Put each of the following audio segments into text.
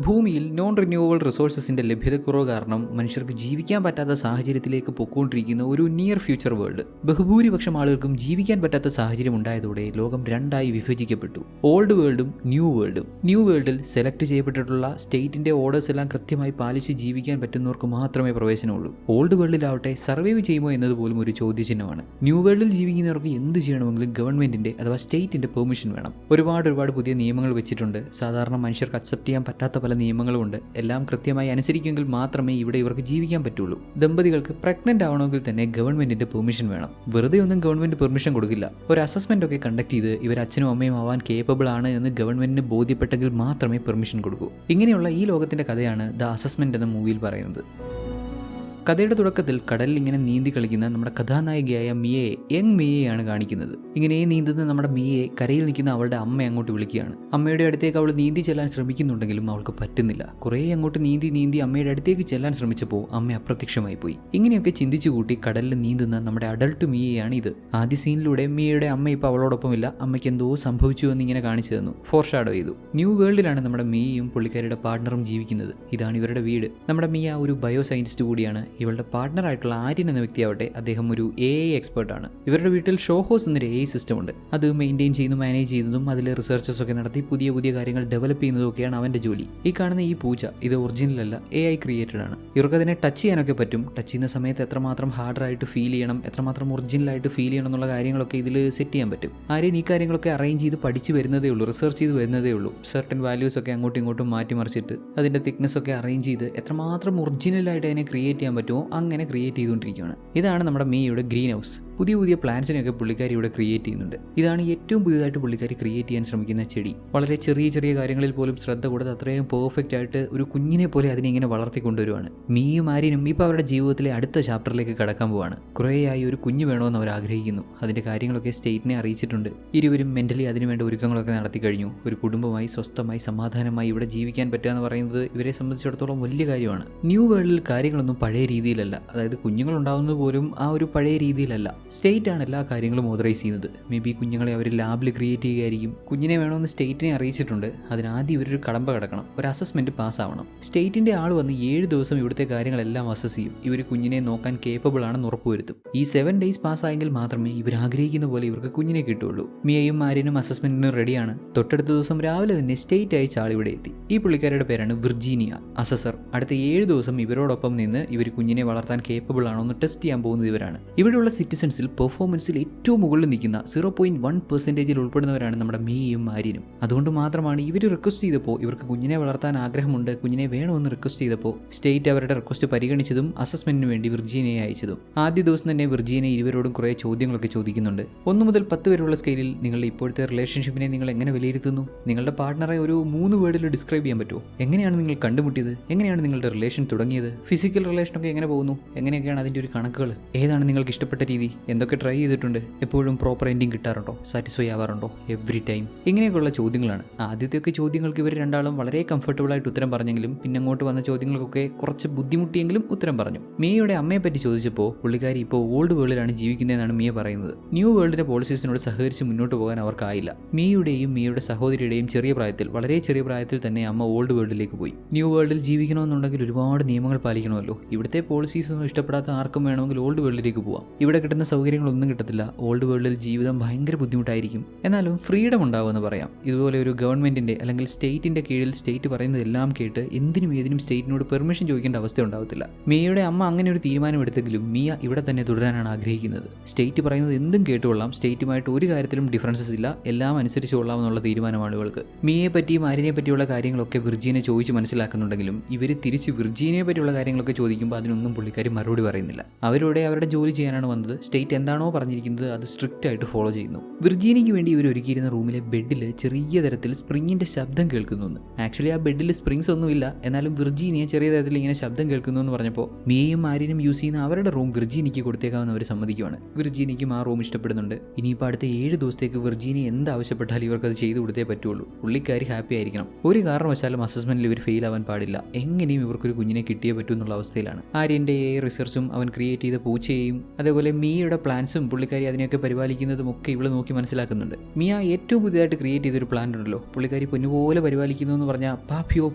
ഭൂമിയിൽ non renewable റിസോഴ്സസിന്റെ ലഭ്യതക്കുറവ് കാരണം മനുഷ്യർക്ക് ജീവിക്കാൻ പറ്റാത്ത സാഹചര്യത്തിലേക്ക് പൊക്കോണ്ടിരിക്കുന്ന ഒരു നിയർ ഫ്യൂച്ചർ വേൾഡ് ബഹുഭൂരിപക്ഷം ആളുകൾക്കും ജീവിക്കാൻ പറ്റാത്ത സാഹചര്യം ഉണ്ടായതോടെ ലോകം രണ്ടായി വിഭജിക്കപ്പെട്ടു. ഓൾഡ് വേൾഡും ന്യൂ വേൾഡും ന്യൂ വേൾഡിൽ സെലക്ട് ചെയ്യപ്പെട്ടിട്ടുള്ള സ്റ്റേറ്റിന്റെ ഓർഡേഴ്സ് എല്ലാം കൃത്യമായി പാലിച്ച് ജീവിക്കാൻ പറ്റുന്നവർക്ക് മാത്രമേ പ്രവേശനമുള്ളൂ. ഓൾഡ് വേൾഡിലാവട്ടെ സർവൈവ് ചെയ്യുമോ എന്നത് പോലും ഒരു ചോദ്യചിഹ്നമാണ്. ന്യൂ വേൾഡിൽ ജീവിക്കുന്നവർക്ക് എന്ത് ചെയ്യണമെങ്കിലും ഗവൺമെന്റിന്റെ അഥവാ സ്റ്റേറ്റിന്റെ പെർമിഷൻ വേണം. ഒരുപാട് ഒരുപാട് പുതിയ നിയമങ്ങൾ വെച്ചിട്ടുണ്ട്. സാധാരണ മനുഷ്യർക്ക് അക്സെപ്റ്റ് ചെയ്യാൻ പറ്റാത്ത പല നിയമങ്ങളുമുണ്ട്. എല്ലാം കൃത്യമായി അനുസരിക്കുമെങ്കിൽ മാത്രമേ ഇവിടെ ഇവർക്ക് ജീവിക്കാൻ പറ്റുള്ളൂ. ദമ്പതികൾക്ക് പ്രഗ്നന്റ് ആവണമെങ്കിൽ തന്നെ ഗവൺമെന്റിന്റെ പെർമിഷൻ വേണം. വെറുതെ ഒന്നും ഗവൺമെന്റ് പെർമിഷൻ കൊടുക്കില്ല. ഒരു അസസ്മെന്റ് ഒക്കെ കണ്ടക്ട് ചെയ്ത് ഇവർ അച്ഛനും അമ്മയും ആവാൻ കേപ്പബിൾ ആണ് എന്ന് ഗവൺമെന്റിന് ബോധ്യപ്പെട്ടെങ്കിൽ മാത്രമേ പെർമിഷൻ കൊടുക്കൂ. ഇങ്ങനെയുള്ള ഈ ലോകത്തിന്റെ കഥയാണ് ദ അസസ്മെന്റ് എന്ന മൂവിയിൽ പറയുന്നത്. കഥയുടെ തുടക്കത്തിൽ കടലിൽ ഇങ്ങനെ നീന്തി കളിക്കുന്ന നമ്മുടെ കഥാനായികയായ മിയയെ യങ് മിയയാണ് കാണിക്കുന്നത്. ഇങ്ങനെ നീന്തുന്ന നമ്മുടെ മിയയെ കരയിൽ നിൽക്കുന്ന അവളുടെ അമ്മ അങ്ങോട്ട് വിളിക്കുകയാണ്. അമ്മയുടെ അടുത്തേക്ക് അവൾ നീന്തി ചെല്ലാൻ ശ്രമിക്കുന്നുണ്ടെങ്കിലും അവൾക്ക് പറ്റുന്നില്ല. കുറേ അങ്ങോട്ട് നീന്തി നീന്തി അമ്മയുടെ അടുത്തേക്ക് ചെല്ലാൻ ശ്രമിച്ചപ്പോൾ അമ്മ അപ്രത്യക്ഷമായി പോയി. ഇങ്ങനെയൊക്കെ ചിന്തിച്ചു കൂട്ടി കടലിൽ നീന്തുന്ന നമ്മുടെ അഡൾട്ട് മിയയാണ് ഇത് ആദ്യ സീനിലൂടെ മിയയുടെ അമ്മ ഇപ്പോൾ അവളോടൊപ്പമില്ല. അമ്മയ്ക്ക് എന്തോ സംഭവിച്ചു എന്ന് ഇങ്ങനെ കാണിച്ചു തന്നു. ഫോർഷാഡോ ചെയ്തു. ന്യൂ വേൾഡിലാണ് നമ്മുടെ മിയയും പുള്ളിക്കാരിയുടെ പാർട്ണറും ജീവിക്കുന്നത്. ഇതാണ് ഇവരുടെ വീട്. നമ്മുടെ മിയ ഒരു ബയോ സയന്റിസ്റ്റ് കൂടിയാണ്. ഇവളുടെ പാർട്ട്ണറായിട്ടുള്ള ആര്യൻ എന്ന വ്യക്തിയാവട്ടെ അദ്ദേഹം ഒരു എ ഐ ആണ്. ഇവരുടെ വീട്ടിൽ ഷോ ഹോസ് എന്നൊരു എ ഐ സിസ്റ്റം ഉണ്ട്. അത് മെയിന്റെയിൻ ചെയ്യുന്നു മാനേജ് ചെയ്യുന്നതും അതിൽ റിസർച്ചസ് ഒക്കെ നടത്തി പുതിയ പുതിയ കാര്യങ്ങൾ ഡെവലപ്പ് ചെയ്യുന്നതൊക്കെയാണ് അവന്റെ ജോലി. ഈ കാണുന്ന ഈ പൂജ ഇത് ഒറിജിനൽ അല്ല എ ഐ ക്രിയേറ്റഡ് ആണ്. ഇവർക്ക് അതിനെ ടച്ച് ചെയ്യാനൊക്കെ പറ്റും. ടച്ച് ചെയ്യുന്ന സമയത്ത് എത്രമാത്രം ഹാർഡറായിട്ട് ഫീൽ ചെയ്യണം എത്രമാത്രം ഒറിജിനലായിട്ട് ഫീൽ ചെയ്യണം എന്നുള്ള കാര്യങ്ങളൊക്കെ ഇതിൽ സെറ്റ് ചെയ്യാൻ പറ്റും. ആരെയും ഈ കാര്യങ്ങളൊക്കെ അറേഞ്ച് ചെയ്ത് പഠിച്ച് വരുന്നതേ ഉള്ളൂ റിസർച്ച് ചെയ്ത് വരുന്നതേ ഉള്ളൂ. സർട്ടൻ വാല്യൂസ് ഒക്കെ അങ്ങോട്ടും ഇങ്ങോട്ടും മാറ്റിമറിച്ചിട്ട് അതിന്റെ തിക്നെസ് ഒക്കെ അറേഞ്ച് ചെയ്ത് എത്രമാത്രം ഒറിജിനലായിട്ട് അതിനെ ക്രിയേറ്റ് ചെയ്യാൻ പറ്റുമോ? അങ്ങനെ ക്രിയേറ്റ് ചെയ്തുകൊണ്ടിരിക്കുകയാണ്. ഇതാണ് നമ്മുടെ മീയുടെ ഗ്രീൻ ഹൗസ് പുതിയ പുതിയ പ്ലാന്റ്സിനെയൊക്കെ പുള്ളിക്കാരി ഇവിടെ ക്രിയേറ്റ് ചെയ്യുന്നുണ്ട്. ഇതാണ് ഏറ്റവും പുതിയതായിട്ട് പുള്ളിക്കാരി ക്രിയേറ്റ് ചെയ്യാൻ ശ്രമിക്കുന്ന ചെടി. വളരെ ചെറിയ ചെറിയ കാര്യങ്ങളിൽ പോലും ശ്രദ്ധ കൊടുത്ത് അത്രയും പെർഫെക്റ്റ് ആയിട്ട് ഒരു കുഞ്ഞിനെ പോലെ അതിനെ ഇങ്ങനെ വളർത്തിക്കൊണ്ടുവരുവാണ് മീയും ആര്യനും ഇപ്പോൾ അവരുടെ ജീവിതത്തിലെ അടുത്ത ചാപ്റ്ററിലേക്ക് കടക്കാൻ പോവാണ്. കുറേയായി ഒരു കുഞ്ഞ് വേണമെന്ന് അവർ ആഗ്രഹിക്കുന്നു. അതിന്റെ കാര്യങ്ങളൊക്കെ സ്റ്റേറ്റിനെ അറിയിച്ചിട്ടുണ്ട്. ഇരുവരും മെന്റലി അതിനുവേണ്ട ഒരുക്കങ്ങളൊക്കെ നടത്തി കഴിഞ്ഞു. ഒരു കുടുംബമായി സ്വസ്ഥമായി സമാധാനമായി ഇവിടെ ജീവിക്കാൻ പറ്റുക എന്ന് പറയുന്നത് ഇവരെ സംബന്ധിച്ചിടത്തോളം വലിയ കാര്യമാണ്. ന്യൂ വേൾഡിൽ കാര്യങ്ങളൊന്നും പഴയ രീതിയിലല്ല. അതായത് കുഞ്ഞുങ്ങൾ ഉണ്ടാവുന്നത് പോലും ആ ഒരു പഴയ രീതിയിലല്ല. സ്റ്റേറ്റ് ആണ് എല്ലാ കാര്യങ്ങളും ഓതറൈസ് ചെയ്യുന്നത്. മേ ബി കുഞ്ഞുങ്ങളെ അവർ ലാബിൽ ക്രിയേറ്റ് ചെയ്യുകയായിരിക്കും. കുഞ്ഞിനെ വേണമെന്ന് സ്റ്റേറ്റിനെ അറിയിച്ചിട്ടുണ്ട്. അതിനാദ്യം ഇവരൊരു കടമ്പ കിടക്കണം. ഒരു അസസ്മെന്റ് പാസ്സാവണം സ്റ്റേറ്റിന്റെ ആൾ വന്ന് ഏഴ് ദിവസം ഇവിടുത്തെ കാര്യങ്ങളെല്ലാം അസസ് ചെയ്യും. ഇവർ കുഞ്ഞിനെ നോക്കാൻ കേപ്പബിൾ ആണെന്ന് ഉറപ്പുവരുത്തും. ഈ സെവൻ ഡേയ്സ് പാസ്സായെങ്കിൽ മാത്രമേ ഇവർ ആഗ്രഹിക്കുന്ന പോലെ ഇവർക്ക് കുഞ്ഞിനെ കിട്ടുള്ളൂ മിയയും ആര്യനും അസസ്മെന്റിന് റെഡിയാണ് തൊട്ടടുത്ത ദിവസം രാവിലെ തന്നെ സ്റ്റേറ്റ് അയച്ച ആൾ ഇവിടെ എത്തി. ഈ പുള്ളിക്കാരുടെ പേരാണ് വിർജീനിയ അസസർ അടുത്ത ഏഴ് ദിവസം ഇവരോടൊപ്പം നിന്ന് ഇവർ കുഞ്ഞിനെ വളർത്താൻ കേപ്പബിൾ ആണോ എന്ന് ടെസ്റ്റ് ചെയ്യാൻ പോകുന്നത് ഇവരാണ്. ഇവിടെയുള്ള സിറ്റിസൺസിൽ പെർഫോമൻസിൽ ഏറ്റവും മുകളിൽ നിൽക്കുന്ന സീറോ പോയിന്റ് വൺ പെർസെന്റേജിൽ ഉൾപ്പെടുന്നവരാണ് നമ്മുടെ മീയും മാരിനും. അതുകൊണ്ട് മാത്രമാണ് ഇവർ റിക്വസ്റ്റ് ചെയ്തപ്പോൾ ഇവർക്ക് കുഞ്ഞിനെ വളർത്താൻ ആഗ്രഹമുണ്ട് കുഞ്ഞിനെ വേണമെന്ന് റിക്വസ്റ്റ് ചെയ്തപ്പോൾ സ്റ്റേറ്റ് അവരുടെ റിക്വസ്റ്റ് പരിഗണിച്ചതും അസസ്മെന്റിന് വേണ്ടി വിർജീനയെ അയച്ചതും. ആദ്യ ദിവസം തന്നെ വിർജീനെ ഇരുവരോടും കുറേ ചോദ്യങ്ങളൊക്കെ ചോദിക്കുന്നുണ്ട്. ഒന്ന് മുതൽ പത്ത് വരെയുള്ള സ്കെയിലിൽ നിങ്ങളുടെ ഇപ്പോഴത്തെ റിലേഷൻഷിപ്പിനെ നിങ്ങൾ എങ്ങനെ വിലയിരുത്തുന്നു? നിങ്ങളുടെ പാർട്ണറെ ഒരു മൂന്ന് വേർഡിൽ ഡിസ്ക്രൈബ് ചെയ്യാൻ പറ്റുമോ? എങ്ങനെയാണ് നിങ്ങൾ കണ്ടുമുട്ടിയത്? എങ്ങനെയാണ് നിങ്ങളുടെ റിലേഷൻ തുടങ്ങിയത്? ഫിസിക്കൽ റിലേഷനൊക്കെ എങ്ങനെ പോകുന്നു? എങ്ങനെയൊക്കെയാണ് അതിന്റെ ഒരു കണക്കുകൾ? ഏതാണ് നിങ്ങൾക്ക് ഇഷ്ടപ്പെട്ട രീതി? എന്തൊക്കെ ട്രൈ ചെയ്തിട്ടുണ്ട് എപ്പോഴും പ്രോപ്പർ എൻഡിങ് കിട്ടാറുണ്ടോ? സാറ്റിസ്ഫൈ ആവാറുണ്ടോ? എവറി ടൈം ഇങ്ങനെയൊക്കെയുള്ള ചോദ്യങ്ങളാണ്. ആദ്യത്തെയൊക്കെ ചോദ്യങ്ങൾക്ക് ഇവർ രണ്ടാളും വളരെ കംഫർട്ടബിൾ ആയിട്ട് ഉത്തരം പറഞ്ഞെങ്കിലും പിന്നെ അങ്ങോട്ട് വന്ന ചോദ്യങ്ങൾക്കൊക്കെ കുറച്ച് ബുദ്ധിമുട്ടിയെങ്കിലും ഉത്തരം പറഞ്ഞു. മിയയുടെ അമ്മയെ പറ്റി ചോദിച്ചപ്പോൾ പുള്ളിക്കാരി ഇപ്പോൾ ഓൾഡ് വേൾഡിലാണ് ജീവിക്കുന്നതെന്നാണ് മിയ പറയുന്നത്. ന്യൂ വേൾഡിന്റെ പോളിസീസിനോട് സഹകരിച്ച് മുന്നോട്ട് പോകാൻ അവർക്കായില്ല. മിയയുടെയും മിയയുടെ സഹോദരിയുടെയും ചെറിയ പ്രായത്തിൽ വളരെ ചെറിയ പ്രായത്തിൽ തന്നെ അമ്മ ഓൾഡ് വേൾഡിലേക്ക് പോയി. ന്യൂ വേൾഡിൽ ജീവിക്കണമെന്നുണ്ടെങ്കിൽ ഒരുപാട് നിയമങ്ങൾ പാലിക്കണമല്ലോ. ഇവിടുത്തെ പോളിസീസ് ഒന്നും ഇഷ്ടപ്പെടാത്ത ആർക്കും വേണമെങ്കിൽ ഓൾഡ് വേൾഡിലേക്ക് പോവാം. ഇവിടെ കിട്ടുന്ന സൗകര്യങ്ങളൊന്നും കിട്ടത്തില്ല. ഓൾഡ് വേൾഡിൽ ജീവിതം ഭയങ്കര ബുദ്ധിമുട്ടായിരിക്കും. എന്നാലും ഫ്രീഡം ഉണ്ടാവുമെന്ന് പറയാം. ഇതുപോലെ ഒരു ഗവൺമെന്റിന്റെ അല്ലെങ്കിൽ സ്റ്റേറ്റിന്റെ കീഴിൽ സ്റ്റേറ്റ് പറയുന്നതെല്ലാം കേട്ട് എന്തിനും ഏതിനും സ്റ്റേറ്റിനോട് പെർമിഷൻ ചോദിക്കേണ്ട അവസ്ഥ ഉണ്ടാവത്തില്ല. മിയയുടെ അമ്മ അങ്ങനെ ഒരു തീരുമാനമെടുത്തെങ്കിലും മിയ ഇവിടെ തന്നെ തുടരാനാണ് ആഗ്രഹിക്കുന്നത്. സ്റ്റേറ്റ് പറയുന്നത് എന്തും കേട്ടുകൊള്ളാം. സ്റ്റേറ്റുമായിട്ട് ഒരു കാര്യത്തിലും ഡിഫറൻസസ് ഇല്ല. എല്ലാം അനുസരിച്ച് കൊള്ളാം എന്നുള്ള തീരുമാനമാണ് ഇവൾക്ക്. മിയയെ പറ്റിയും ആര്യനെ പറ്റിയുള്ള കാര്യങ്ങളൊക്കെ വിർജീനെ ചോദിച്ച് മനസ്സിലാക്കുന്നുണ്ടെങ്കിലും ഇവർ തിരിച്ച് വിർജീനയെ പറ്റിയുള്ള കാര്യങ്ങളൊക്കെ ചോദിക്കുമ്പോൾ അതിനൊന്നും പുള്ളിക്കാരി മറുപടി പറയുന്നില്ല. അവരോടെ അവരുടെ ജോലി ചെയ്യാനാണ് വന്നത്. സ്റ്റേറ്റ് എന്താണോ പറഞ്ഞിരിക്കുന്നത് അത് സ്ട്രിക്റ്റ് ആയിട്ട് ഫോളോ ചെയ്യുന്നു. വിർജീനിക്ക് വേണ്ടി ഇവർ ഒരുക്കിയിരുന്ന റൂമിലെ ബെഡിൽ ചെറിയ തരത്തിൽ സ്പ്രിങ്ങിന്റെ ശബ്ദം കേൾക്കുന്നു ആക്ച്വലി ആ ബെഡിൽ സ്പ്രിങ്സ് ഒന്നുമില്ല. എന്നാലും വിർജീനിയെ ചെറിയ തരത്തിൽ ഇങ്ങനെ ശബ്ദം കേൾക്കുന്നു എന്ന് പറഞ്ഞപ്പോൾ മിയയും ആര്യനും യൂസ് ചെയ്യുന്ന അവരുടെ റൂം വിർജീനിക്ക് കൊടുത്തേക്കാവുന്ന അവർ സമ്മതിക്കുവാണ്. വിർജീനിക്കും ആ റൂം ഇഷ്ടപ്പെടുന്നുണ്ട്. ഇനിയിപ്പോൾ അടുത്ത ഏഴ് ദിവസത്തേക്ക് വിർജീനി എന്ത് ആവശ്യപ്പെട്ടാലും ഇവർക്ക് അത് ചെയ്തു കൊടുത്തേ പറ്റുള്ളൂ. പുള്ളിക്കാരി ഹാപ്പി ആയിരിക്കണം. ഒരു കാരണവശാലും അസസ്മെന്റിൽ ഇവർ ഫെയിൽ ആവാൻ പാടില്ല. എങ്ങനെയും ഇവർക്കൊരു കുഞ്ഞിനെ കിട്ടിയേ പറ്റൂ എന്നുള്ള അവസ്ഥയിലാണ്. ആര്യന്റെ റിസർച്ചും അവൻ ക്രിയേറ്റ് ചെയ്ത പൂച്ചയെയും അതേപോലെ മീയുടെ മിയയുടെ പ്ലാൻസും പുള്ളിക്കാരി അതിനെയൊക്കെ പരിപാലിക്കുന്നതും ഒക്കെ ഇവൾ നോക്കി മനസ്സിലാക്കുന്നുണ്ട്. മിയ ഏറ്റവും പുതിയതായിട്ട് ക്രിയേറ്റ് ചെയ്തൊരു പ്ലാൻ ഉണ്ടല്ലോ. പുള്ളിക്കാരി പൊന്നുപോലെ പരിപാലിക്കുന്നു എന്ന് പറഞ്ഞാൽ പാപ്പിയോ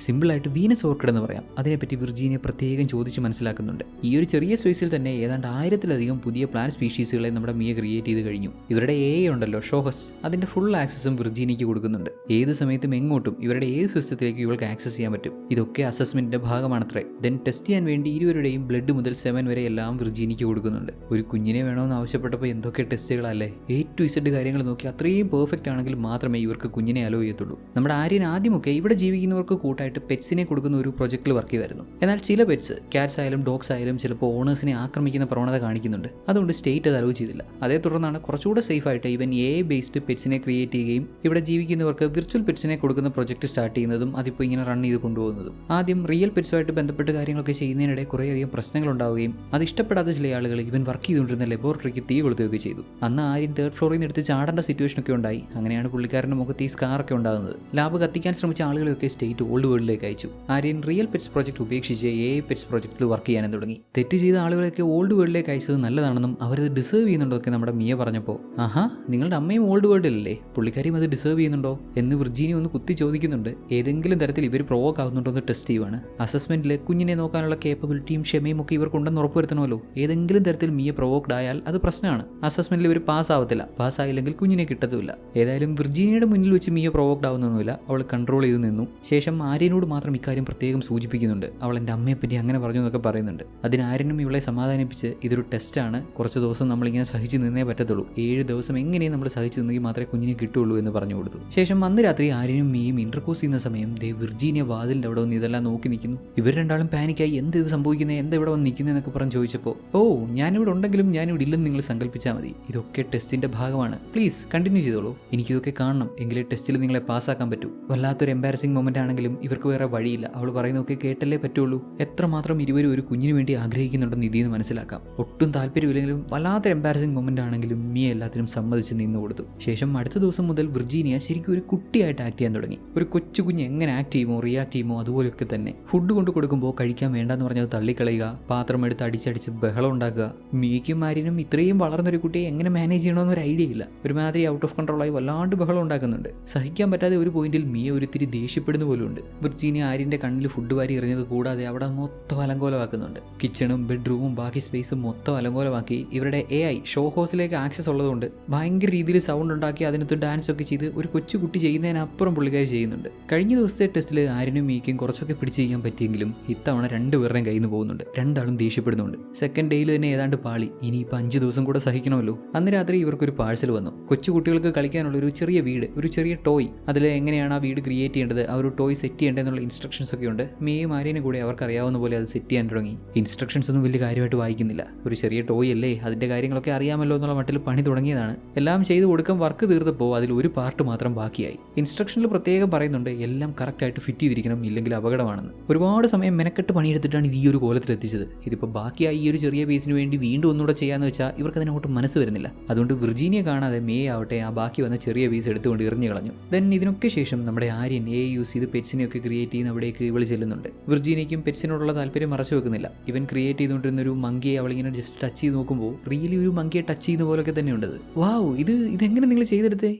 സിമ്പിൾ ആയിട്ട് വീനസ് ഓർക്കിഡ് എന്ന് പറയാം. അതിനെപ്പറ്റി വിർജീനിയ പ്രത്യേകം ചോദിച്ച് മനസ്സിലാക്കുന്നുണ്ട്. ഈ ഒരു ചെറിയ സ്പേസിൽ തന്നെ ഏതാണ്ട് ആയിരത്തിലധികം പുതിയ പ്ലാൻ സ്പീഷീസുകളെ നമ്മുടെ മിയ ക്രിയേറ്റ് ചെയ്ത് കഴിഞ്ഞു. ഇവരുടെ എ ഉണ്ടല്ലോ ഷോഹസ് അതിന്റെ ഫുൾ ആക്സസും വിർജീനിയക്ക് കൊടുക്കുന്നുണ്ട്. ഏത് സമയത്തും എങ്ങോട്ടും ഇവരുടെ ഏത് സിസ്റ്റത്തിലേക്ക് ഇവൾക്ക് ആക്സസ് ചെയ്യാൻ പറ്റും? ഇതൊക്കെ അസസ്മെന്റിന്റെ ഭാഗമാണത്രേ. ദെൻ ടെസ്റ്റ് ചെയ്യാൻ വേണ്ടി ഇരുവരുടെയും ബ്ലഡ് മുതൽ സെവൻ വരെ എല്ലാം വിർജീനിക്ക് കൊടുക്കുന്നുണ്ട്. ഒരു കുഞ്ഞിനെ വേണമെന്ന് ആവശ്യപ്പെട്ടപ്പോൾ എന്തൊക്കെ ടെസ്റ്റുകളല്ലേ? എ ടു ഇസഡ് കാര്യങ്ങൾ നോക്കി അത്രയും പെർഫെക്റ്റ് ആണെങ്കിൽ മാത്രമേ ഇവർക്ക് കുഞ്ഞിനെ അലോ ചെയ്യത്തുള്ളൂ. നമ്മുടെ ആര്യൻ ആദ്യമൊക്കെ ഇവിടെ ജീവിക്കുന്നവർക്ക് കൂട്ടായിട്ട് പെറ്റ്സിനെ കൊടുക്കുന്ന ഒരു പ്രൊജക്റ്റിൽ വർക്ക് ചെയ്യുമായിരുന്നു. എന്നാൽ ചില പെറ്റ്സ് ക്യാറ്റ്സ് ആയാലും ഡോഗ്സ് ആയാലും ചിലപ്പോൾ ഓണേഴ്സിനെ ആക്രമിക്കുന്ന പ്രവണത കാണിക്കുന്നുണ്ട്. അതുകൊണ്ട് സ്റ്റേറ്റ് അത് അലോ ചെയ്തില്ല. അതേ തുടർന്നാണ് കുറച്ചുകൂടെ സേഫ് ആയിട്ട് ഇവൻ എ ബേസ്ഡ് പെറ്റ്സിനെ ക്രിയേറ്റ് ചെയ്യുകയും ഇവിടെ ജീവിക്കുന്നവർക്ക് വിർച്വൽ പെറ്റ്സിനെ കൊടുക്കുന്ന പ്രൊജക്ട് സ്റ്റാർട്ട് ചെയ്യുന്നതും അതിപ്പോൾ ഇങ്ങനെ റൺ ചെയ്ത് കൊണ്ടുപോകുന്നതും. ആദ്യം റിയൽ പെറ്റ്സുമായിട്ട് ബന്ധപ്പെട്ട് കാര്യങ്ങളൊക്കെ ചെയ്യുന്നതിനിടെ കുറേയധികം പ്രശ്നങ്ങൾ ഉണ്ടാവുകയും അത് ഇഷ്ടപ്പെടാത്ത ചില ആളുകൾ ഇവൻ വർക്ക് ചെയ്തുകൊണ്ടിരുന്ന ലബോറട്ടറിക്ക് തീ കൊളുത്തുകയൊക്കെ ചെയ്തു. അന്ന് ആര്യൻ തേർഡ് ഫ്ലോറിൽ നിന്ന് എടുത്ത് ചാടേണ്ട സിറ്റുവേഷൻ ഒക്കെ ഉണ്ടായി. അങ്ങനെയാണ് പുള്ളിക്കാരന്റെ മുഖത്ത് ഈ സ്കാർ ഒക്കെ ഉണ്ടാകുന്നത്. ലാബ് കത്തിക്കാൻ ശ്രമിച്ച ആളുകളെയൊക്കെ സ്റ്റേറ്റ് ഓൾഡ് വേൾഡിലേക്ക് അയച്ചു. ആര്യൻ റിയൽ പെറ്റ്സ് പ്രോജക്റ്റ് ഉപേക്ഷിച്ച് എ പെറ്റ്സ് പ്രോജക്റ്റിൽ വർക്ക് ചെയ്യാനും തുടങ്ങി. തെറ്റ് ചെയ്ത ആളുകളൊക്കെ ഓൾഡ് വേൾഡിലേക്ക് അയച്ചത് നല്ലതാണെന്നും അവരത് ഡിസേർവ് ചെയ്യുന്നുണ്ടോ നമ്മുടെ മിയ പറഞ്ഞപ്പോൾ ആഹാ നിങ്ങളുടെ അമ്മയും ഓൾഡ് വേൾഡിലല്ലേ പുള്ളിക്കാരിയും അത് ഡിസേർവ് ചെയ്യുന്നുണ്ടോ? എന്ന് വിർജീനി ഒന്ന് കുത്തി ചോദിക്കുന്നുണ്ട്. ഏതെങ്കിലും തരത്തിൽ ഇവർ പ്രൊവോക്ക് ആകുന്നുണ്ടോ എന്ന് ടെസ്റ്റ് ചെയ്യുവാണ്. അസസ്മെന്റിൽ കുഞ്ഞിനെ നോക്കാനുള്ള കേപ്പബിലിറ്റിയും ക്ഷമയും ഒക്കെ ഇവർക്കുണ്ടെന്ന് ഉറപ്പുവരുത്തണമല്ലോ. ഏതെങ്കിലും തരത്തിൽ മിയ പ്രൊവോക്ഡ് ആയാൽ അത് പ്രശ്നമാണ്. അസസ്മെന്റിൽ ഇവർ പാസ് ആവത്തില്ല. പാസ് ആയില്ലെങ്കിൽ കുഞ്ഞിനെ കിട്ടത്തുമില്ല. ഏതായാലും വിർജീനിയുടെ മുന്നിൽ വെച്ച് മിയ പ്രൊവോക്ഡ് ആവുന്നൊന്നുമില്ല. അവൾ കൺട്രോൾ ചെയ്തു നിന്നു. ശേഷം ആര്യനോട് മാത്രം ഇക്കാര്യം പ്രത്യേകം സൂചിപ്പിക്കുന്നുണ്ട്. അവൾ എന്റെ അമ്മയെപ്പറ്റി അങ്ങനെ പറഞ്ഞു എന്നൊക്കെ പറയുന്നുണ്ട്. അതിന് ആര്യനും ഇവളെ സമാധാനിപ്പിച്ച് ഇതൊരു ടെസ്റ്റാണ് കുറച്ച് ദിവസം നമ്മളിങ്ങനെ സഹിച്ച് നിന്നേ പറ്റത്തുള്ളൂ. ഏഴ് ദിവസം എങ്ങനെയും നമ്മൾ സഹിച്ചു നിന്നെങ്കിൽ മാത്രമേ കുഞ്ഞിനെ കിട്ടുള്ളൂ എന്ന് പറഞ്ഞു കൊടുത്തു. ശേഷം അന്ന് രാത്രി ആര്യനും മീയും ഇന്റർകോസ് ചെയ്യുന്ന സമയം ദേ വിർജീനിയ വാതിലിന്റെ അവിടെ വന്ന് ഇതെല്ലാം നോക്കി നിൽക്കുന്നു. ഇവർ രണ്ടാളും പാനിക്കായി എന്ത് ഇത് സംഭവിക്കുന്നത് എന്താ ഇവിടെ വന്ന് നിൽക്കുന്നത് എന്നൊക്കെ പറഞ്ഞ് ചോദിച്ചപ്പോൾ ഓ ഞാനിവിടെ ഉണ്ടെങ്കിലും ഞാനിവിടെ ഇല്ലെന്ന് നിങ്ങൾ സങ്കല്പിച്ചാൽ മതി. ഇതൊക്കെ ടെസ്റ്റിന്റെ ഭാഗമാണ്. പ്ലീസ് കണ്ടിന്യൂ ചെയ്തോളൂ. എനിക്കിതൊക്കെ കാണണം. എങ്കിലേ ടെസ്റ്റിൽ നിങ്ങളെ പാസ്സാക്കാൻ പറ്റൂ. വല്ലാത്തൊരു എംബാരസിംഗ് മൊമെന്റ് ആണെങ്കിലും ഇവർക്ക് വേറെ വഴിയില്ല. അവൾ പറയുന്നതൊക്കെ കേട്ടല്ലേ പറ്റുള്ളൂ. എത്രമാത്രം ഇരുവരും ഒരു കുഞ്ഞിന് വേണ്ടി ആഗ്രഹിക്കുന്നുണ്ടെന്ന് ഇതിൽ നിന്ന് മനസ്സിലാക്കാം. ഒട്ടും താല്പര്യമില്ലെങ്കിലും വല്ലാത്തൊരു എംബാരസിംഗ് മൊമെന്റ് ആണെങ്കിലും മിയ എല്ലാത്തിനും സമ്മതിച്ച് നിന്ന് കൊടുത്തു. ശേഷം അടുത്ത ദിവസം മുതൽ വിർജീനിയ ശരിക്കും ഒരു കുട്ടിയായിട്ട് ആക്ട് ചെയ്യാൻ തുടങ്ങി. ഒരു കൊച്ചു കുഞ്ഞ് എങ്ങനെ ആക്ട് ചെയ്യുമോ റിയാക്ട് ചെയ്യുമോ അതുപോലെയൊക്കെ തന്നെ. ഫുഡ് കൊണ്ട് കൊടുക്കുമ്പോൾ കഴിക്കാൻ വേണ്ടെന്ന് പറഞ്ഞത് തള്ളിക്കളയുക പാത്രം എടുത്ത് അടിച്ചടിച്ച് ബഹളം ഉണ്ടാക്കുക മിയയ്ക്കും മാരിനും ഇത്രയും വളർന്നൊരു കുട്ടിയെ എങ്ങനെ മാനേജ് ചെയ്യണമെന്ന് ഒരു ഐഡിയ ഇല്ല. ഒരുമാതിരി ഔട്ട് ഓഫ് കൺട്രോളായി വല്ലാണ്ട് ബഹളം ഉണ്ടാക്കുന്നുണ്ട്. സഹിക്കാൻ പറ്റാതെ ഒരു പോയിന്റിൽ മിയ ഒരുത്തിരി ദേഷ്യപ്പെടുന്ന പോലുണ്ട്. വിർജീനിയ ആര്യന്റെ കണ്ണിൽ ഫുഡ് വാരി എറിഞ്ഞത് കൂടാതെ അവിടെ മൊത്തം അലങ്കോലമാക്കുന്നുണ്ട്. കിച്ചണും ബെഡ്റൂമും ബാക്കി സ്പേസും മൊത്തം അലങ്കോലമാക്കി ഇവരുടെ എ ഐ ഷോ ഹൗസിലേക്ക് ആക്സസ് ഉള്ളതുകൊണ്ട് ഭയങ്കര രീതിയിൽ സൗണ്ട് ഉണ്ടാക്കി അതിനകത്ത് ഡാൻസ് ഒക്കെ ചെയ്ത് ഒരു കൊച്ചു കുട്ടി ചെയ്യുന്നതിനപ്പുറം പുള്ളിക്കാർ ചെയ്യുന്നുണ്ട്. കഴിഞ്ഞ ദിവസത്തെ ടെസ്റ്റിൽ ആര്യനും മീക്കും കുറച്ചൊക്കെ പിടിച്ചു ചെയ്യാൻ പറ്റിയെങ്കിലും ഇത്തവണ രണ്ടുപേരുടെയും കയ്യിൽ നിന്ന് പോകുന്നുണ്ട്. രണ്ടാളും ദേഷ്യപ്പെടുന്നുണ്ട്. സെക്കൻഡ് ഡേയിൽ തന്നെ ഏതാണ്ട് പാളി. ഇനിയിപ്പോൾ അഞ്ച് ദിവസം കൂടെ സഹിക്കണമല്ലോ. അന്ന് രാത്രി ഇവർക്കൊരു പാഴ്സൽ വന്നു. കൊച്ചുകുട്ടികൾക്ക് കളിക്കാനുള്ള ഒരു ചെറിയ വീട് ഒരു ചെറിയ ടോയ് അതിൽ എങ്ങനെയാണ് ആ വീട് ക്രിയേറ്റ് ചെയ്യേണ്ടത്? ആ ഒരു ടോയ് സെറ്റ് ചെയ്യേണ്ടതെന്നുള്ള ഇൻസ്ട്രക്ഷൻസ് ഒക്കെ ഉണ്ട്. മേയും ആര്യനും കൂടെ അവർക്ക് അറിയാവുന്ന പോലെ അത് സെറ്റ് ചെയ്യാൻ തുടങ്ങി. ഇൻസ്ട്രക്ഷൻസ് ഒന്നും വലിയ കാര്യമായിട്ട് വായിക്കുന്നില്ല. ഒരു ചെറിയ ടോയ് അല്ലേ? അതിന്റെ കാര്യങ്ങളൊക്കെ അറിയാമല്ലോ എന്നുള്ള മട്ടിൽ പണി തുടങ്ങിയതാണ്. എല്ലാം ചെയ്തു കൊടുക്കാൻ വർക്ക് തീർത്തപ്പോൾ അതിൽ ഒരു പാർട്ട് മാത്രം ബാക്കിയായി. ഇൻസ്ട്രക്ഷനിൽ പ്രത്യേകം പറയുന്നുണ്ട് എല്ലാം കറക്റ്റായിട്ട് ഫിറ്റ് ചെയ്തിരിക്കണം ഇല്ലെങ്കിൽ അപകടമാണെന്ന്. ഒരുപാട് സമയം മെനക്കെട്ട് പണിയെടുത്തിട്ടാണ് ഇത് ഈ ഒരു കോലത്തിൽ എത്തിച്ചത് ഇതിപ്പോൾ ബാക്കിയായി ഈ ഒരു ചെറിയ പീസിന് വേണ്ടി വീണ്ടും ഒന്നുകൂടെ ചെയ്യാന്ന് വെച്ചാൽ ഇവർക്ക് അതിനോട്ട് മനസ്സ് വരുന്നില്ല. അതുകൊണ്ട് വിർജീനിയ കാണാതെ മേ ആവട്ടെ ആ ബാക്കി വന്ന ചെറിയ പീസ് എടുത്തുകൊണ്ട് എറിഞ്ഞു കളഞ്ഞു. ദെൻ ഇതിനൊക്കെ ശേഷം നമ്മുടെ ആര്യൻ എ യൂസ് ചെയ്ത് പെറ്റ്സിനെയൊക്കെ ക്രിയേറ്റ് ചെയ്യുന്ന അവിടേക്ക് ഇവൾ ചെല്ലുന്നുണ്ട്. വിർജീനിയയ്ക്കും പെറ്റ്സിനോടുള്ള താല്പര്യം മറച്ചു വെക്കുന്നില്ല. ഇവൻ ക്രിയേറ്റ് ചെയ്തുകൊണ്ടിരുന്ന ഒരു മങ്കിയെ അവളിങ്ങനെ ജസ്റ്റ് ടച്ച് ചെയ്ത് നോക്കുമ്പോൾ റിയലി ഒരു മങ്കിയെ ടച്ച് ചെയ്യുന്ന പോലൊക്കെ തന്നെയുണ്ട് വാവ് ഇത് ഇതെങ്ങനെ നിങ്ങൾ ചെയ്തെടുത്തേ?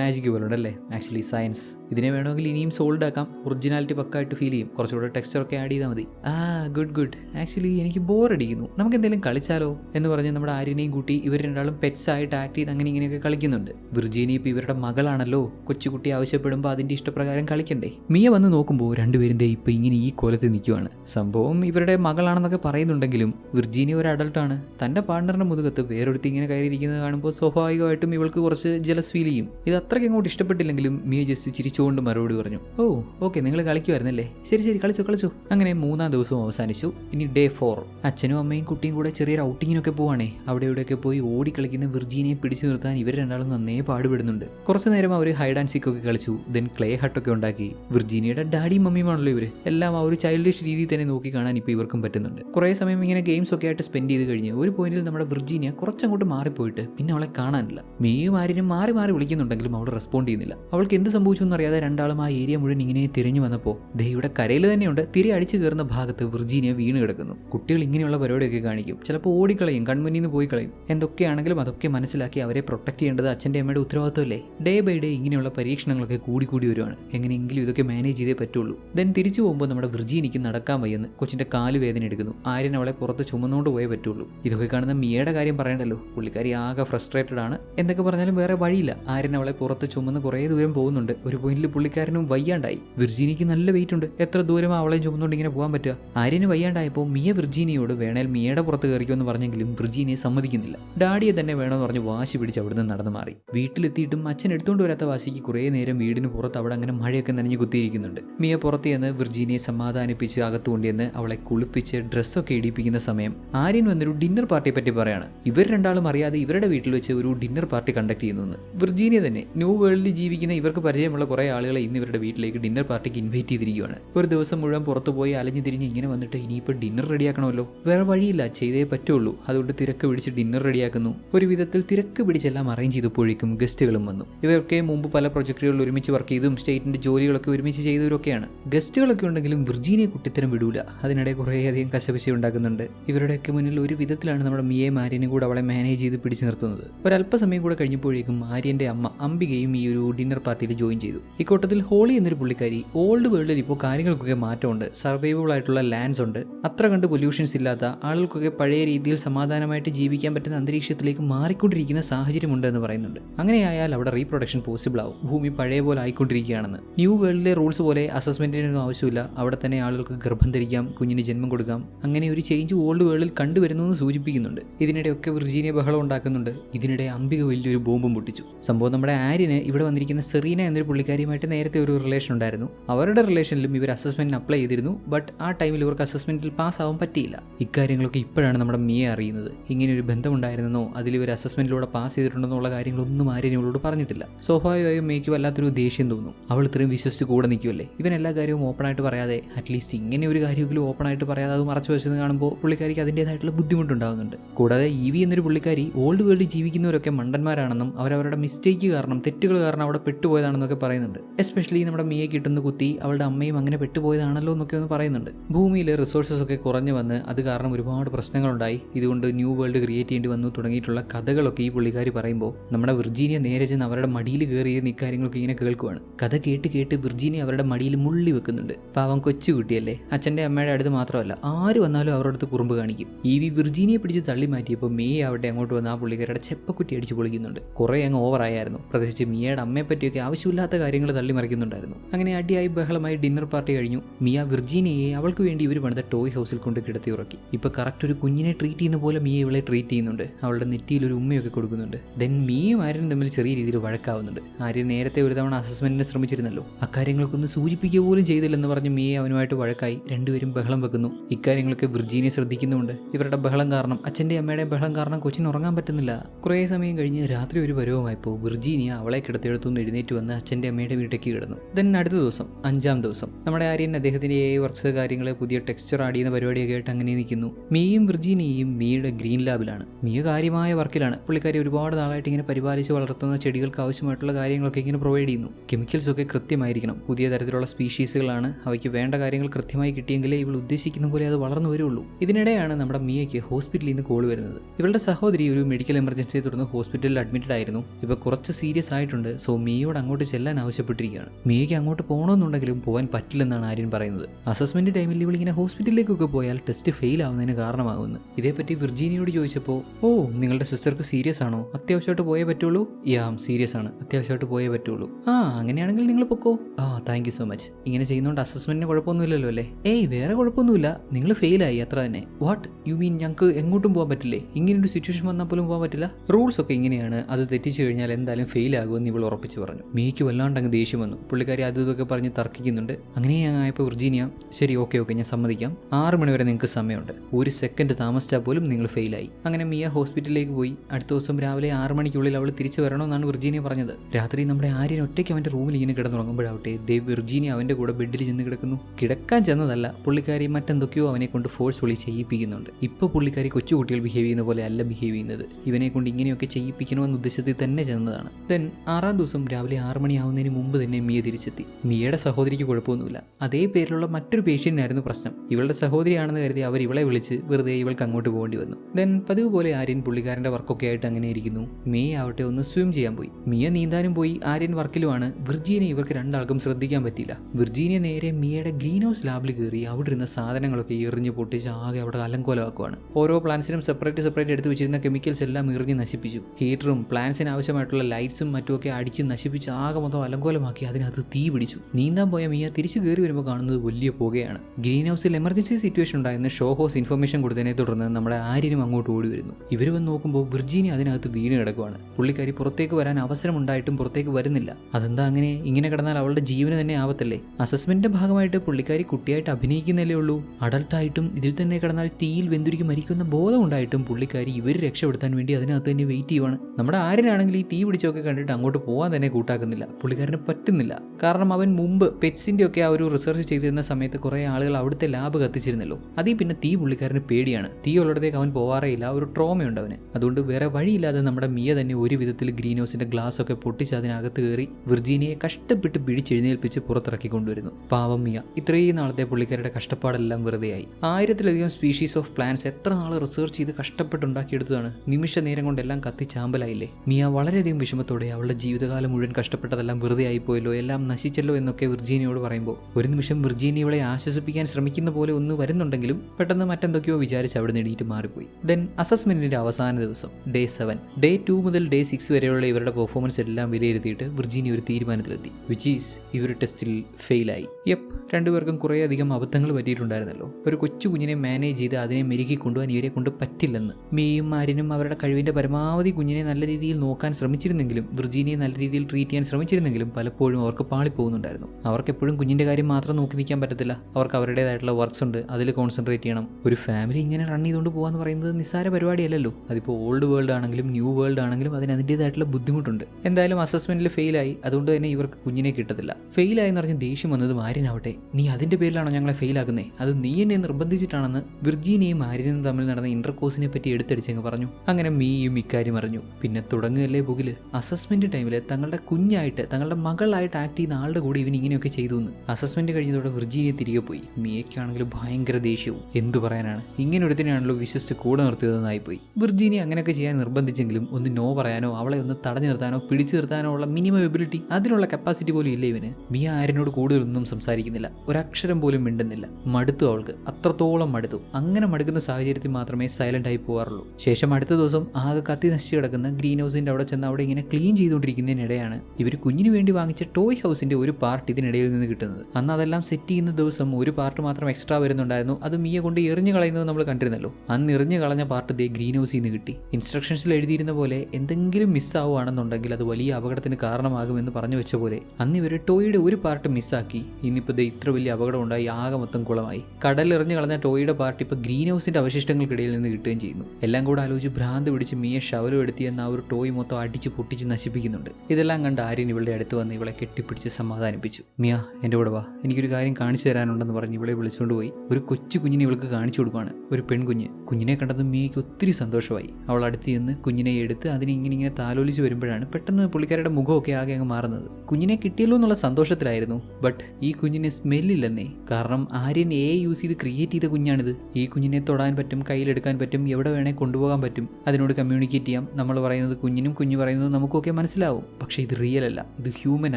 മാജിക് പോലെ ഉണ്ടല്ലേ ആക്ച്വലി സയൻസ് ഇതിനെ വേണമെങ്കിൽ ഇനിയും സോൾഡ് ആക്കാം. ഒറിജിനാലിറ്റി പക്കായിട്ട് ഫീൽ ചെയ്യും. കുറച്ചുകൂടെ ടെക്സ്ചർ ഒക്കെ ആഡ് ചെയ്താൽ മതി. ആ ഗുഡ് ഗുഡ് ആക്ച്വലി എനിക്ക് ബോർ അടിക്കുന്നു. നമുക്ക് എന്തെങ്കിലും കളിച്ചാലോ? എന്ന് പറഞ്ഞ് നമ്മുടെ ആര്യനെയും കൂട്ടി ഇവർ രണ്ടാളും പെറ്റ്സ് ആയിട്ട് ആക്ട് ചെയ്ത് അങ്ങനെ ഇങ്ങനെയൊക്കെ കളിക്കുന്നുണ്ട്. വിർജീനി ഇപ്പോൾ ഇവരുടെ മകളാണല്ലോ. കൊച്ചുകുട്ടി ആവശ്യപ്പെടുമ്പോൾ അതിന്റെ ഇഷ്ടപ്രകാരം കളിക്കണ്ടേ? മിയ വന്ന് നോക്കുമ്പോൾ രണ്ടുപേരും ദേ ഇപ്പോൾ ഇങ്ങനെ ഈ കോലത്തിൽ നിൽക്കുവാണ് സംഭവം ഇവരുടെ മകളാണെന്നൊക്കെ പറയുന്നുണ്ടെങ്കിലും വിർജീനി ഒരു അഡൾട്ടാണ് തന്റെ പാർട്ണറിന്റെ മുതുകത്ത് വേറൊരുത്തി ഇങ്ങനെ കയറിയിരിക്കുന്നത് കാണുമ്പോൾ സ്വാഭാവികമായിട്ടും ഇവൾക്ക് കുറച്ച് ജലസ് ഫീൽ ചെയ്യും. ഇത് അത്രയ്ക്ക് അങ്ങോട്ട് ഇഷ്ടപ്പെട്ടില്ലെങ്കിലും മിയ ജസ്റ്റ് ചിരിച്ചുകൊണ്ട് മറുപടി പറഞ്ഞു ഓ ഓക്കെ നിങ്ങൾ കളിക്കുമായിരുന്നല്ലേ? ശരി ശരി കളിച്ചു കളിച്ചു. അങ്ങനെ മൂന്നാം ദിവസം അവസാനിച്ചു. ഇനി ഡേ ഫോർ അച്ഛനും അമ്മയും കുട്ടിയും കൂടെ ചെറിയൊരു ഔട്ടിങ്ങിനൊക്കെ പോവാണേ. അവിടെ ഇവിടെയൊക്കെ പോയി ഓടിക്കളിക്കുന്ന വിർജീനിയെ പിടിച്ചു നിർത്താൻ ഇവർ രണ്ടാളും നന്നേ പാടുപെടുന്നുണ്ട്. കുറച്ചു നേരം അവർ ഹൈഡ് ആൻഡ് സീക്ക് ഒക്കെ കളിച്ചു. ദെൻ ക്ലേ ഹട്ടൊക്കെ ഉണ്ടാക്കി. വിർജീനിയുടെ ഡാഡിയും മമ്മിയുമാണല്ലോ ഇവർ. എല്ലാം ആ ഒരു ചൈൽഡിഷ് രീതിയിൽ തന്നെ നോക്കി കാണാൻ ഇപ്പോൾ ഇവർക്കും പറ്റുന്നുണ്ട്. കുറേ സമയം ഇങ്ങനെ ഗെയിംസ് ഒക്കെ ആയിട്ട് സ്പെൻഡ് ചെയ്ത് കഴിഞ്ഞ് ഒരു പോയിന്റിൽ നമ്മുടെ വിർജീനിയ കുറച്ചങ്ങോട്ട് മാറിപ്പോയിട്ട് പിന്നെ അവളെ കാണാനില്ല. മേയും ആര്യനും മാറി മാറി വിളിക്കുന്നുണ്ടെങ്കിലും അവൾ റെസ്പോണ്ട് ചെയ്യുന്നില്ല. അവൾക്ക് എന്ത് സംഭവിച്ചു എന്നറിയാതെ രണ്ടാളും ആ ഏരിയ മുഴുവൻ ഇങ്ങനെ തിരിഞ്ഞു വന്നപ്പോൾ ദേ കരയിൽ തന്നെയുണ്ട്. തിരി അടിച്ചു കയറുന്ന ഭാഗത്ത് വിർജീനിയ വീണ് കിടക്കുന്നു. കുട്ടികൾ ഇങ്ങനെയുള്ള പരിപാടിയൊക്കെ കാണിക്കും. ചിലപ്പോൾ ഓടിക്കളയും കളയും കൺമുന്നിൽ നിന്ന് പോയി കളയും. എന്തൊക്കെയാണെങ്കിലും അതൊക്കെ മനസ്സിലാക്കി അവരെ പ്രൊട്ടക്ട് ചെയ്യേണ്ടത് അച്ഛന്റെ അമ്മയുടെ ഉത്തരവാദിത്വമല്ലേ? ഡേ ബൈ ഡേ ഇങ്ങനെയുള്ള പരീക്ഷണങ്ങളൊക്കെ കൂടി കൂടി വരുവാണ്. എങ്ങനെയെങ്കിലും ഇതൊക്കെ മാനേജ് ചെയ്തേ പറ്റുള്ളൂ. ദെൻ തിരിച്ചു പോകുമ്പോൾ നമ്മുടെ വിർജീനിക്ക് നടക്കാൻ വയ്യെന്ന് കൊച്ചിന്റെ കാൽ വേദന എടുക്കുന്നു. ആര്യൻ അവളെ പുറത്ത് ചുമന്നുകൊണ്ട് പോയേ പറ്റുള്ളൂ. ഇതൊക്കെ കാണുന്ന മിയയുടെ കാര്യം പറയണ്ടല്ലോ. പുള്ളിക്കാരി ആകെ ഫ്രസ്ട്രേറ്റഡ് ആണ്. എന്തൊക്കെ പറഞ്ഞാലും വേറെ വഴിയില്ല. ആര്യൻ അവളെ പുറത്ത് ചുമന്ന് കുറേ ദൂരം പോകുന്നുണ്ട്. ഒരു പോയിന്റിൽ പുള്ളിക്കാരനും വയ്യാണ്ടായി. വിർജീനിക്ക് നല്ല വെയിറ്റ് ഉണ്ട്. എത്ര ദൂരം അവളെ ചുമന്നുകൊണ്ട് ഇങ്ങനെ പോകാൻ പറ്റുക? ആര്യന് വയ്യാണ്ടായപ്പോൾ മിയ വിർജീനിയോട് വേണേൽ മിയയുടെ പുറത്ത് കയറിക്കുമെന്ന് പറഞ്ഞെങ്കിലും വിർജീനിയെ സമ്മതിക്കുന്നില്ല. ഡാഡിയെ തന്നെ വേണമെന്ന് പറഞ്ഞ് വാശി പിടിച്ച് അവിടുന്ന് നടന്നു മാറി. വീട്ടിലെത്തിയിട്ടും അച്ഛൻ എടുത്തുകൊണ്ട് വരാത്ത വാശിക്ക് കുറേ നേരം വീടിന് പുറത്ത് അവിടെ അങ്ങനെ മഴയൊക്കെ നനഞ്ഞു കുത്തിയിരിക്കുന്നുണ്ട്. മിയ പുറത്ത് ചെന്ന് വിർജീനിയെ സമാധാനിപ്പിച്ച് അകത്ത് കൊണ്ടുവന്ന് അവളെ കുളിപ്പിച്ച് ഡ്രസ്സൊക്കെ ഇടിപ്പിക്കുന്ന സമയം ആര്യൻ വന്നൊരു ഡിന്നർ പാർട്ടിയെ പറ്റി പറയാണ്. ഇവർ രണ്ടാളും അറിയാതെ ഇവരുടെ വീട്ടിൽ വെച്ച് ഒരു ഡിന്നർ പാർട്ടി കണ്ടക്ട് ചെയ്യുന്നു വിർജീനിയ തന്നെ ന്യൂ വേൾഡിൽ ജീവിക്കുന്ന ഇവർക്ക് പരിചയമുള്ള കുറേ ആളുകളെ ഇന്ന് ഇവരുടെ വീട്ടിലേക്ക് ഡിന്നർ പാർട്ടിക്ക് ഇൻവൈറ്റ് ചെയ്തിരിക്കുകയാണ്. ഒരു ദിവസം മുഴുവൻ പുറത്തു പോയി അലഞ്ഞു തിരിഞ്ഞ് ഇങ്ങനെ വന്നിട്ട് ഇനിയിപ്പോൾ ഡിന്നർ റെഡിയാക്കണമല്ലോ. വേറെ വഴിയില്ല ചെയ്തേ പറ്റുള്ളൂ. അതുകൊണ്ട് തിരക്ക് പിടിച്ച് ഡിന്നർ റെഡിയാക്കുന്നു ഒരു വിധത്തിൽ തിരക്ക് പിടിച്ചെല്ലാം അറേഞ്ച് ചെയ്തപ്പോഴേക്കും ഗസ്റ്റുകളും വന്നു. ഇവരൊക്കെ മുമ്പ് പല പ്രൊജക്ടുകളിൽ ഒരുമിച്ച് വർക്ക് ചെയ്തും സ്റ്റേറ്റിന്റെ ജോലികളൊക്കെ ഒരുമിച്ച് ചെയ്തവരൊക്കെയാണ്. ഗസ്റ്റുകളൊക്കെ ഉണ്ടെങ്കിലും വിർജീനിയെ കുട്ടിത്തരം വിടൂല. അതിനിടെ കുറേയധികം കശപിശ ഉണ്ടാക്കുന്നുണ്ട്. ഇവരുടെയൊക്കെ മുന്നിൽ ഒരു വിധത്തിലാണ് നമ്മുടെ മിയെ മാര്യനെ കൂടെ അവളെ മാനേജ് ചെയ്ത് പിടിച്ചു നിർത്തുന്നത്. ഒരല്പസമയം കൂടെ കഴിഞ്ഞപ്പോഴേക്കും മാര്യന്റെ അമ്മ അംബികയും ഈ ഒരു ഡിന്നർ പാർട്ടിയിൽ ജോയിൻ ചെയ്തു. ഇക്കൂട്ടത്തിൽ ഹോളി എന്നൊരു പുള്ളിക്കാരി ഓൾഡ് വേൾഡിൽ ഇപ്പോൾ കാര്യങ്ങൾക്കൊക്കെ മാറ്റമുണ്ട്. സർവൈവബിൾ ആയിട്ടുള്ള ലാൻഡ്സ് ഉണ്ട്. അത്ര കണ്ട് പൊല്യൂഷൻസ് ഇല്ലാത്ത ആളുകൾക്കൊക്കെ പഴയ രീതിയിൽ സമാധാനമായിട്ട് ജീവിക്കാൻ പറ്റുന്ന അന്തരീക്ഷത്തിലേക്ക് മാറിക്കൊണ്ടിരിക്കുന്ന സാഹചര്യമുണ്ട് എന്ന് പറയുന്നുണ്ട്. അങ്ങനെയായാൽ അവിടെ റീപ്രൊഡക്ഷൻ പോസിബിൾ ആവും. ഭൂമി പഴയ പോലെ ആയിക്കൊണ്ടിരിക്കുകയാണെന്ന്. ന്യൂ വേൾഡിലെ റൂൾസ് പോലെ അസസ്മെന്റിനൊന്നും ആവശ്യമില്ല. അവിടെ തന്നെ ആളുകൾക്ക് ഗർഭം ധരിക്കാം കുഞ്ഞിന് ജന്മം കൊടുക്കാം. അങ്ങനെ ഒരു ചേഞ്ച് ഓൾഡ് വേൾഡിൽ കണ്ടുവരുന്നു എന്ന് സൂചിപ്പിക്കുന്നുണ്ട്. ഇതിനിടെയൊക്കെ വിർജീനിയ ബഹളം ഉണ്ടാക്കുന്നുണ്ട്. ഇതിനിടെ അംബിക വലിയൊരു ബോംബും പൊട്ടിച്ചു. സംഭവം നമ്മുടെ ആര്യന് ഇവിടെ വന്നിരിക്കുന്ന സെറീന എന്നൊരു പുള്ളിക്കാരിയുമായിട്ട് നേരത്തെ ഒരു റിലേഷൻ ഉണ്ടായിരുന്നു. അവരുടെ റിലേഷനിലും ഇവർ അസസ്മെന്റിന് അപ്ലൈ ചെയ്തിരുന്നു. ബട്ട് ആ ടൈമിൽ ഇവർക്ക് അസസ്മെന്റിൽ പാസ് ആവാൻ പറ്റിയില്ല. ഇക്കാര്യങ്ങളൊക്കെ ഇപ്പോഴാണ് നമ്മുടെ മിയെ അറിയുന്നത് ഇങ്ങനെ ഒരു ബന്ധമുണ്ടായിരുന്നെന്നോ? അതിൽ ഇവർ അസസ്മെന്റിലൂടെ പാസ് ചെയ്തിട്ടുണ്ടെന്നുള്ള കാര്യങ്ങളൊന്നും ആരും ഇവളോട് പറഞ്ഞിട്ടില്ല. സ്വാഭാവികമായും മേക്ക് വല്ലാത്തൊരു ദേഷ്യം തോന്നും. അവൾ ഇത്രയും വിശ്വസിച്ച് കൂടെ നിൽക്കുമല്ലേ ഇവൻ എല്ലാ കാര്യവും ഓപ്പൺ ആയിട്ട് പറയാതെ അറ്റ്ലീസ്റ്റ് ഇങ്ങനെ ഒരു കാര്യമെങ്കിലും ഓപ്പണായിട്ട് പറയാതെ അത് മറച്ചു വെച്ചത് കാണുമ്പോൾ പുള്ളിക്കാരിക്ക് അതിന്റെതായിട്ടുള്ള ബുദ്ധിമുട്ടുണ്ടാകുന്നുണ്ട് കൂടാതെ ഇ വി എന്നൊരു പുള്ളിക്കാരി ഓൾഡ് വേൾഡിൽ ജീവിക്കുന്നവരൊക്കെ മണ്ടന്മാരാണെന്നും അവരവരുടെ മിസ്റ്റേക്ക് കാരണം തെറ്റുകൾ കാരണം അവിടെ പെട്ടുപോയതാണെന്നൊക്കെ പറയുന്നുണ്ട്. എസ്പെഷ്യലി നമ്മുടെ മിയെ കിട്ടുന്ന കുത്തി അവളുടെ അമ്മയും അങ്ങനെ പെട്ടുപോയതാണല്ലോ എന്നൊക്കെ ഒന്ന് പറയുന്നുണ്ട്. ഭൂമിയിലെ റിസോഴ്സസ് ഒക്കെ കുറഞ്ഞു വന്ന് അത് കാരണം ഒരുപാട് പ്രശ്നങ്ങളുണ്ടായി. ഇതുകൊണ്ട് ന്യൂ വേൾഡ് ക്രിയേറ്റ് ചെയ്യേണ്ടി വന്നു തുടങ്ങിയിട്ടുള്ള കഥകളൊക്കെ ഈ പുള്ളിക്കാർ പറയുമ്പോൾ നമ്മുടെ വിർജീനിയ നേരെ ചെന്ന് അവരുടെ മടിയിൽ കയറിയ ഇക്കാര്യങ്ങളൊക്കെ ഇങ്ങനെ കേൾക്കുവാണ്. കഥ കേട്ട് കേട്ട് വിർജീനിയ അവരുടെ മടിയിൽ മുള്ളി വെക്കുന്നുണ്ട്. പാവം കൊച്ചു കുട്ടിയല്ലേ അച്ഛന്റെ അമ്മയുടെ അടുത്ത് മാത്രമല്ല ആര് വന്നാലും അവരുടെ അടുത്ത് കുറുമ്പ് കാണിക്കും. ഈ വി വിർജീനിയെ പിടിച്ച് തള്ളി മാറ്റിയപ്പോൾ മിയ അവിടെ അങ്ങോട്ട് വന്ന് ആ പുള്ളിക്കാരുടെ ചെപ്പക്കുറ്റി അടിച്ച് പൊളിക്കുന്നുണ്ട്. കുറേ അങ്ങ് ഓവറായിരുന്നു പ്രത്യേകിച്ച് മിയയുടെ അമ്മയെ പറ്റിയൊക്കെ ആവശ്യമില്ലാത്ത കാര്യങ്ങൾ തള്ളി മറിക്കുന്നുണ്ടായിരുന്നു. അങ്ങനെ അടിയായി ബഹളമായി ഡിന്നർ പാർട്ടി കഴിഞ്ഞു. മിയ വിർജീനിയയെ അവൾക്ക് വേണ്ടി ഇവർ പണിത ടോയ് ഹൗസിൽ കൊണ്ട് കിടത്തി ഉറക്കി. ഇപ്പൊ കറക്റ്റ് ഒരു കുഞ്ഞിനെ ട്രീറ്റ് ചെയ്യുന്ന പോലെ മീ ഇവളെ ട്രീറ്റ് ചെയ്യുന്നുണ്ട്. അവളുടെ നെറ്റിയിൽ ഒരു ഉമ്മയൊക്കെ കൊടുക്കുന്നുണ്ട്. ദെൻ മീയും ആര്യനും തമ്മിൽ ചെറിയ രീതിയിൽ വഴക്കാവുന്നുണ്ട്. ആര്യൻ നേരത്തെ ഒരു തവണ അസസ്മെന്റിനെ ശ്രമിച്ചിരുന്നല്ലോ. അക്കാര്യങ്ങളൊക്കെ ഒന്ന് സൂചിപ്പിക്കുക പോലും ചെയ്തില്ലെന്ന് പറഞ്ഞ് മീയെ അവനുമായിട്ട് വഴക്കായി രണ്ടുപേരും ബഹളം വെക്കുന്നു. ഇക്കാര്യങ്ങളൊക്കെ വിർജീനിയെ ശ്രദ്ധിക്കുന്നുണ്ട് ഇവരുടെ ബഹളം കാരണം അച്ഛന്റെ അമ്മയുടെ ബഹളം കാരണം കൊച്ചിന് ഉറങ്ങാൻ പറ്റുന്നില്ല. കുറേ സമയം കഴിഞ്ഞ് രാത്രി ഒരു പരവുമായപ്പോൾ വിർജീനിയ അവളെ കിടത്തിയെടുത്തുനിന്ന് എഴുന്നേറ്റ് വന്ന് അച്ഛന്റെ അമ്മയുടെ വീട്ടിലേക്ക് കിടന്നു. ദെൻ അടുത്ത ദിവസം അഞ്ചാം ദിവസം നമ്മുടെ ആര്യൻ അദ്ദേഹത്തിന്റെ എ വർക്ക്സ് കാര്യങ്ങൾ പുതിയ ടെക്സ്ചർ ആഡ് ചെയ്യുന്ന പരിപാടിയൊക്കെ ആയിട്ട് അങ്ങനെ നിൽക്കുന്നു. മീയും വിർജീനിയയും മീയുടെ ഗ്രീൻ ലാബിലാണ്. മിയ കാര്യമായ വർക്കിലാണ്. പുള്ളിക്കാരി ഒരുപാട് നാളായിട്ട് ഇങ്ങനെ പരിപാലിച്ച് വളർത്തുന്ന ചെടികൾക്ക് ആവശ്യമായിട്ടുള്ള കാര്യങ്ങളൊക്കെ ഇങ്ങനെ പ്രൊവൈഡ് ചെയ്യുന്നു. കെമിക്കൽസ് ഒക്കെ കൃത്യമായിരിക്കണം. പുതിയ തരത്തിലുള്ള സ്പീഷീസുകളാണ് അവയ്ക്ക് വേണ്ട കാര്യങ്ങൾ കൃത്യമായി കിട്ടിയെങ്കിലേ ഇവൾ ഉദ്ദേശിക്കുന്ന പോലെ അത് വളർന്നു വരുള്ളൂ. ഇതിനിടെയാണ് നമ്മുടെ മിയയ്ക്ക് ഹോസ്പിറ്റലിൽ നിന്ന് കോൾ വരുന്നത്. ഇവളുടെ സഹോദരി ഒരു മെഡിക്കൽ എമർജൻസിയെ തുടർന്ന് ഹോസ്പിറ്റലിൽ അഡ്മിറ്റഡ് ആയിരുന്നു. ഇപ്പോൾ കുറച്ച് സീരിയസ് ആയിട്ടുണ്ട്. സോ മിയയോട് അങ്ങോട്ട് ചെല്ലാൻ ആവശ്യപ്പെട്ടിരിക്കുകയാണ്. മിയയ്ക്ക് അങ്ങോട്ട് പോകണമെന്നുണ്ടെങ്കിലും പോകാൻ പറ്റില്ലെന്നാണ് ആര്യൻ പറയുന്നത്. അസസ്മെന്റ് ടൈമിൽ ഇവൾ ഇങ്ങനെ ഹോസ്പിറ്റലിലേക്കൊക്കെ പോയാൽ ടെസ്റ്റ് ഫെയിൽ ആവുന്നതിന് കാരണമാകുന്നു ഇതേപ്പറ്റി വിർജീനിയോട് ചോദിച്ചപ്പോൾ ഓ നിങ്ങളുടെ സിസ്റ്റർക്ക് സീരിയസ് ആണോ? അത്യാവശ്യമായിട്ട് പോയേ പറ്റുള്ളൂ? യാം സീരിയസ് ആണ്. അത്യാവശ്യമായിട്ട് പോയേ പറ്റുള്ളൂ. ആ അങ്ങനെയാണെങ്കിൽ നിങ്ങൾ പൊക്കോ. ആ താങ്ക് സോ മച്ച് ഇങ്ങനെ ചെയ്യുന്നതുകൊണ്ട് അസസ്മെന്റിന് കുഴപ്പമൊന്നുമില്ലല്ലോ അല്ലേ? ഏയ് വേറെ കുഴപ്പമൊന്നുമില്ല. നിങ്ങൾ ഫെയിലായി അത്ര തന്നെ. വാട്ട് യു മീൻ ഞങ്ങൾക്ക് എങ്ങോട്ടും പോകാൻ പറ്റില്ലേ? ഇങ്ങനെ ഒരു സിറ്റുവേഷൻ വന്നാൽ പോലും പോകാൻ പറ്റില്ല? റൂൾസ് ഒക്കെ ഇങ്ങനെയാണ്. അത് തെറ്റിച്ചു കഴിഞ്ഞാൽ എന്തായാലും ഫെയിൽ ആകുമെന്ന് ഇവൾ ഉറപ്പിച്ച് പറഞ്ഞു. മീക്ക് വല്ലാണ്ട് അങ്ങ് ദേഷ്യം വന്നു. പുള്ളിക്കാരി അത് ഇതൊക്കെ പറഞ്ഞ് തർക്കിക്കുന്നുണ്ട്. അങ്ങനെ ആയപ്പോൾ വിർജീനിയ. ശരി ഓക്കെ ഓക്കെ ഞാൻ സമ്മതിക്കാം. ആറ് മണിവരെ നിങ്ങൾക്ക് സമയമുണ്ട്. ഒരു സെക്കൻഡ് താമസിച്ചാൽ പോലും നിങ്ങൾ ഫെയിലായി. അങ്ങനെ മിയ ഹോസ്പിറ്റലിലേക്ക് പോയി. അടുത്ത ദിവസം രാവിലെ ആറ് മണിക്കുള്ളിൽ അവൾ തിരിച്ചു വരണമെന്നാണ് വിർജീനിയ പറഞ്ഞത്. രാത്രി നമ്മുടെ ആര്യൻ ഒറ്റയ്ക്ക് അവന്റെ റൂമിൽ ഇങ്ങനെ കിടന്നുറങ്ങുമ്പോഴാവട്ടെ ദേവ് വിർജീനിയ അവന്റെ കൂടെ ബെഡിൽ ചെന്ന് കിടക്കുന്നു. കിടക്കാൻ ചെന്നതല്ല പുള്ളിക്കാരി മറ്റെന്തൊക്കെയോ അവനെ കൊണ്ട് ഫോഴ്സ് ഫോഴ്സ്ഫുള്ളി ചെയ്യിപ്പിക്കുന്നുണ്ട്. ഇപ്പോൾ പുള്ളിക്കാരി കൊച്ചുകുട്ടികൾ ബിഹേവ് ചെയ്യുന്ന പോലെ അല്ല ബിഹേവ് ചെയ്യുന്നത്. ഇവനെ കൊണ്ട് ഇങ്ങനെയൊക്കെ ചെയ്യിപ്പിക്കണമെന്ന ഉദ്ദേശത്തിൽ തന്നെ ചെന്നതാണ്. ദെൻ ആറാം ദിവസം രാവിലെ ആറ് മണിയാവുന്നതിന് മുമ്പ് തന്നെ മിയ തിരിച്ചെത്തി. മിയയുടെ സഹോദരിക്ക് കുഴപ്പമൊന്നുമില്ല. അതേ പേരിലുള്ള മറ്റൊരു പേഷ്യന്റിനായിരുന്നു പ്രശ്നം. ഇവളുടെ സഹോദരിയാണെന്ന് കരുതി അവർ ഇവളെ വിളിച്ച് വെറുതെ ഇവൾക്ക് അങ്ങോട്ട് പോകേണ്ടി വന്നു ദെൻ പതിവ് പോലെ ആര്യൻ പുള്ളിക്കാരന്റെ വർക്കൊക്കെ ആയിട്ട് അങ്ങനെ ഇരിക്കുന്നു. മേ ആവട്ടെ ഒന്ന് സ്വിം ചെയ്യാൻ പോയി. മിയ നീന്താനും പോയി. ആര്യൻ വർക്കിലുമാണ്. വിർജീനെ ഇവർക്ക് രണ്ടാൾക്കും ശ്രദ്ധിക്കാൻ പറ്റിയില്ല. വിർജീനിയ നേരെ മിയയുടെ ഗ്രീൻ ഹൗസ് ലാബിൽ കയറി അവിടെ ഇരുന്ന സാധനങ്ങളൊക്കെ എറിഞ്ഞ് പൊട്ടിച്ച് ആകെ അവിടെ അലങ്കോലമാക്കുവാണ്. ഓരോ പ്ലാന്റ്സിനും സെപ്പറേറ്റ് സെപ്പറേറ്റ് എടുത്ത് വെച്ചിരുന്ന കെമിക്കൽസ് എല്ലാം എറിഞ്ഞ് നശിപ്പിച്ചു. ഹീറ്ററും പ്ലാന്റ്സിന് ആവശ്യമായിട്ടുള്ള ലൈറ്റ്സും മറ്റുമൊക്കെ അടിച്ച് നശിപ്പിച്ച് ആകെ മൊത്തം അലങ്കോലമാക്കി അതിനകത്ത് തീ പിടിച്ചു. നീന്താൻ പോയ മിയ തിരിച്ചു കയറി വരുമ്പോൾ കാണുന്നത് വലിയ പുകയാണ്. ഗ്രീൻ ഹൗസിൽ എമർജൻസി സിറ്റുവേഷൻ ഉണ്ടായിരുന്ന ഷോ ഹോസ് ഇൻഫർമേഷൻ കൊടുത്തതിനെ തുടർന്ന് നമ്മുടെ ആര്യനും അങ്ങോട്ട് ഓടി വരുന്നു. ഇവർ വന്ന് നോക്കുമ്പോൾ വിർജീനി അതിനകത്ത് വീണ് കിടക്കുവാണ്. പുള്ളിക്കാരി പുറത്തേക്ക് വരാൻ അവസരമുണ്ടായിട്ടും പുറത്തേക്ക് വരുന്നില്ല. അതെന്താ അങ്ങനെ? ഇങ്ങനെ കിടന്നാൽ അവളുടെ ജീവന് തന്നെ ആവത്തല്ലേ അസസ്മെന്റിന്റെ ഭാഗമായിട്ട് പുള്ളിക്കാരി കുട്ടിയായിട്ട് അഭിനയിക്കുന്നല്ലേ ഉള്ളൂ. അഡൾട്ടായിട്ടും ഇതിൽ തന്നെ കിടന്നാൽ തീയിൽ വെന്തുരുക്കി മരിക്കുന്ന ബോധമുണ്ടായിട്ടും പുള്ളിക്കാരി ഇവർ രക്ഷപ്പെടുത്താൻ വേണ്ടി അതിനകത്ത് തന്നെ വെയിറ്റ് ചെയ്യുവാണ്. നമ്മുടെ ആര്യനാണെങ്കിൽ ഈ തീ പിടിച്ചൊക്കെ കണ്ടിട്ട് അങ്ങോട്ട് പോകാൻ തന്നെ കൂട്ടാക്കുന്നില്ല. പുള്ളിക്കാരന് പറ്റുന്നില്ല. കാരണം അവൻ മുമ്പ് പെറ്റ്സിന്റെ ഒക്കെ ആ ഒരു റിസർച്ച് ചെയ്തിരുന്ന സമയത്ത് കുറേ ആളുകൾ അവിടുത്തെ ലാബ് കത്തിച്ചിരുന്നല്ലോ. അതിൽ പിന്നെ തീ പുള്ളിക്കാരന് പേടിയാണ്. തീ ഉള്ളിടത്തേക്ക് അവൻ പോവാറേയില്ല. ഒരു ട്രോമയുണ്ട് അവന്. അതുകൊണ്ട് വേറെ വഴിയില്ലാതെ നമ്മുടെ മിയ തന്നെ ഒരു വിധത്തിൽ ഗ്രീൻ ഗ്ലാസ് ഒക്കെ പൊട്ടിച്ച് അതിനകത്ത് കയറി വിർജീനിയെ കഷ്ടപ്പെട്ട് പിടിച്ചെഴുന്നേൽപ്പിച്ച് പുറത്തിറക്കി കൊണ്ടുവരുന്നു. പാവം മിയ. ഇത്രയും നാളത്തെ പുള്ളിക്കാരുടെ കഷ്ടപ്പാടെല്ലാം വെറുതെയായി. ആയിരത്തിലധികം സ്പീഷീസ് ഓഫ് പ്ലാന്റ്സ് എത്ര നാൾ റിസർച്ച് ചെയ്ത് കഷ്ടപ്പെട്ടുണ്ടാക്കിയെടുത്തതാണ്. നിമിഷ നേരം കൊണ്ടെല്ലാം കത്തി ചാമ്പലായില്ലേ? മിയ വളരെയധികം വിഷമത്തോടെ അവളുടെ ജീവിതകാലം മുഴുവൻ കഷ്ടപ്പെട്ടതെല്ലാം വെറുതെ ആയിപ്പോയല്ലോ എല്ലാം നശിച്ചല്ലോ എന്നൊക്കെ വിർജീനിയോട് പറയുമ്പോൾ ഒരു നിമിഷം വിർജീനിയവളെ ആശ്വസിപ്പിക്കാൻ ശ്രമിക്കുന്ന പോലെ ഒന്ന് വരുന്നുണ്ടെങ്കിലും പെട്ടെന്ന് മറ്റെന്തൊക്കെയോ വിചാരിച്ച് അവിടെ നേടിയിട്ട് മാറിപ്പോയി. ദെൻ അസസ്മെന്റിന്റെ അവസാന ദിവസം ഡേ സെവൻ ഡേ ടു മുതൽ ഡേ സിക്സ് വരെയുള്ള ഇവരുടെ പെർഫോമൻസ് എല്ലാം വിലയിരുത്തിയിട്ട് വിർജീനി ഒരു തീരുമാനത്തിലെത്തി വിച്ച് ഈസ് ഇവർ ടെസ്റ്റിൽ ഫെയിലായി യെപ്പ് രണ്ടുപേർക്കും കുറേയധികം അബദ്ധങ്ങൾ പറ്റിയിട്ടുണ്ടായിരുന്നല്ലോ. ഒരു കൊച്ചു കുഞ്ഞിനെ മാനേജ് ചെയ്ത് അതിനെ മെരുക്കി കൊണ്ടുപോകാൻ ഇവരെ കൊണ്ട് പറ്റില്ലെന്ന്. മീയും ആരിനും അവരുടെ കഴിവിന്റെ പരമാവധി കുഞ്ഞിനെ നല്ല രീതിയിൽ നോക്കാൻ ശ്രമിച്ചിരുന്നെങ്കിലും വിർജീനിയെ നല്ല രീതിയിൽ ട്രീറ്റ് ചെയ്യാൻ ശ്രമിച്ചിരുന്നെങ്കിലും പലപ്പോഴും അവർക്ക് പാളിപ്പോകുന്നുണ്ടായിരുന്നു. അവർക്ക് എപ്പോഴും കുഞ്ഞിന്റെ കാര്യം മാത്രം നോക്കി നിൽക്കാൻ പറ്റത്തില്ല. അവർക്ക് അവരുടേതായിട്ടുള്ള വർക്ക്സ് ഉണ്ട് അതിൽ കോൺസെൻട്രേറ്റ് ചെയ്യണം. ഒരു ഫാമിലി ഇങ്ങനെ റൺ ചെയ്തുകൊണ്ട് പോകാന്ന് പറയുന്നത് നിസ്സാര പരിപാടിയല്ലല്ലോ. അതിപ്പോൾ ഓൾഡ് വേൾഡ് ആണെങ്കിലും ന്യൂ വേൾഡ് ആണെങ്കിലും അതിന് അതിന്റെതായിട്ടുള്ള ബുദ്ധിമുട്ടുണ്ട്. എന്തായാലും അസസ്മെന്റിൽ ഫെയിലായി അതുകൊണ്ട് തന്നെ ഇവർക്ക് കുഞ്ഞിനെ കിട്ടത്തില്ല. ഫെയിലായി എന്ന് പറഞ്ഞ് ദേഷ്യം വന്നത് ആര്യനാവട്ടെ നീ അതിന്റെ പേരിലാണോ ഞങ്ങളെ ഫെയിലാക്കുന്നേ അത് നീ എന്നെ നിർബന്ധിച്ചിട്ടാണെന്ന് വിർജീനിയും ആര്യനും തമ്മിൽ നടന്ന ഇന്റർകോഴ്സിനെ പറ്റി എടുത്തടിച്ചങ്ങ് പറഞ്ഞു. അങ്ങനെ മീയും ഇക്കാര്യം അറിഞ്ഞു. പിന്നെ തുടങ്ങുകയല്ലേ ബുഗിൽ അസസ്മെന്റ് ടൈമിൽ തങ്ങളുടെ കുഞ്ഞായിട്ട് തങ്ങളുടെ മകളായിട്ട് ആക്ട് ചെയ്യുന്ന ആളുടെ കൂടെ ഇവൻ ഇങ്ങനെയൊക്കെ ചെയ്തു എന്ന് അസസ്മെന്റ് കഴിഞ്ഞതോടെ വിർജീനിയെ തിരികെ പോയി. മിയയ്ക്കാണെങ്കിൽ ഭയങ്കര ദേഷ്യവും. എന്തു പറയാനാണ്? ഇങ്ങനെ ഒരുത്തിനാണല്ലോ വിശ്വസിച്ച് കൂടെ നിർത്തിയതെന്നായിപ്പോയി വിർജീനി അങ്ങനെയൊക്കെ ചെയ്യാൻ നിർബന്ധിച്ചെങ്കിലും ഒന്ന് നോ പറയാനോ അവളെ ഒന്ന് തടഞ്ഞു നിർത്താനോ പിടിച്ചു നിർത്താനോ ഉള്ള മിനിമം എബിലിറ്റി അതിനുള്ള കപ്പാസിറ്റി പോലും ഇല്ല ഇവന്. മിയ ആരനോട് കൂടുതലൊന്നും സംസാരിക്കുന്നില്ല. ഒരക്ഷരം പോലും മിണ്ടുന്നില്ല. മടുത്തു അവൾക്ക്. അത്രത്തോളം മടുത്തു. അങ്ങനെ മടുക്കുന്ന സാഹചര്യത്തിൽ മാത്രമേ സൈലന്റ് ആയി പോകാറുള്ളൂ ശേഷം അടുത്ത ദിവസം ആകെ കത്തി നശിച്ചു കിടക്കുന്ന ഗ്രീൻ ഹൗസിന്റെ അവിടെ ചെന്ന് അവിടെ ഇങ്ങനെ ക്ലീൻ ചെയ്തുകൊണ്ടിരിക്കുന്നതിനിടെയാണ് ഇവർ കുഞ്ഞിന് വേണ്ടി വാങ്ങിച്ച ടോയ് ഹൗസിന്റെ ഒരു പാർട്ട് ഇതിനിടയിൽ നിന്ന് കിട്ടുന്നത്. അന്ന് അതെല്ലാം സെറ്റ് ചെയ്യുന്ന ദിവസം ഒരു പാർട്ട് മാത്രം എക്സ്ട്രാ വരുന്നുണ്ടായിരുന്നു. അത് മിയ കൊണ്ട് എറിഞ്ഞു കളയുന്നത് നമ്മൾ കണ്ടിരുന്നല്ലോ. അന്ന് എറിഞ്ഞു കളഞ്ഞ പാർട്ട് ദേ ഗ്രീൻ ഹൗസിൽ നിന്ന് കിട്ടി. ഇൻസ്ട്രക്ഷൻസിൽ എഴുതിയിരുന്ന പോലെ എന്തെങ്കിലും മിസ്സാവുകയാണെന്നുണ്ടെങ്കിൽ അത് വലിയ അപകടത്തിന് കാരണമാകുമെന്ന് പറഞ്ഞു വെച്ച പോലെ അന്ന് ഇവർ ടോയിയുടെ ഒരു പാർട്ട് മിസ്സാക്കി ഇന്നിപ്പോൾ ദേ ഇത്ര വലിയ അപകടം ഉണ്ടായി ആകെ മൊത്തം കുളമായി. കടലെറിഞ്ഞു കളഞ്ഞ ടോയിയുടെ പാർട്ട് ഇപ്പോൾ ഗ്രീൻ ഹൗസിന്റെ അവശിഷ്ടങ്ങൾക്കിടയിൽ നിന്ന് കിട്ടുകയും ചെയ്യുന്നു. എല്ലാം കൂടെ ആലോചിച്ച് ഭ്രാന്ത് പിടിച്ച് മിയ ശവലം എടുത്തി എന്ന ആ ഒരു ടോയ് മൊത്തം അടിച്ച് പൊട്ടിച്ച് നശിപ്പിക്കുന്നുണ്ട്. ഇതെല്ലാം കണ്ട് ആര്യൻ ഇവളുടെ അടുത്ത് വന്ന് ഇവളെ കെട്ടിപ്പിടിച്ച് സമാധാനിപ്പിച്ചു. മിയ എന്റെ കൂടെ വാ. എനിക്കൊരു കാര്യം കാണിച്ചു തരാനുണ്ടെന്ന് പറഞ്ഞ് ഇവളെ വിളിച്ചുകൊണ്ട് പോയി. ഒരു കൊച്ചു കുഞ്ഞിനെ ഇവൾക്ക് കാണിച്ചു കൊടുക്കുകയാണ് ഒരു പെൺകുഞ്ഞ്. കുഞ്ഞിനെ കണ്ടതും മിയയ്ക്ക് ഒത്തിരി സന്തോഷമായി. അവൾ അടുത്ത് ചെന്ന് കുഞ്ഞിനെ എടുത്ത് അതിനെ ഇങ്ങനെ ഇങ്ങനെ താലോലിച്ച് വരുമ്പോഴാണ് പെട്ടെന്ന് പുള്ളിക്കാരുടെ മുഖമൊക്കെ ആകെ അങ്ങ് മാറുന്നത്. കുഞ്ഞിനെ കിട്ടിയല്ലോ എന്നുള്ള സന്തോഷത്തിലായിരുന്നു. ബട്ട് ഈ കുഞ്ഞിനെ സ്മെല്ലില്ലെന്നേ കാരണം ആര്യൻ എ യൂസ് ചെയ്ത് ക്രിയേറ്റ് ചെയ്ത കുഞ്ഞാണിത്. ഈ കുഞ്ഞിനെ തൊടാൻ പറ്റും കയ്യിലെടുക്കാൻ പറ്റും എവിടെ വേണേൽ കൊണ്ടുപോകാൻ പറ്റും. അതിനോട് കമ്മ്യൂണിക്കേറ്റ് ചെയ്യാം. നമ്മൾ പറയുന്നത് കുഞ്ഞിനും കുഞ്ഞു പറയുന്നത് നമുക്കൊക്കെ മനസ്സിലാവും. പക്ഷേ ഇത് റിയൽ അല്ല. ഇത് ഹ്യൂമൻ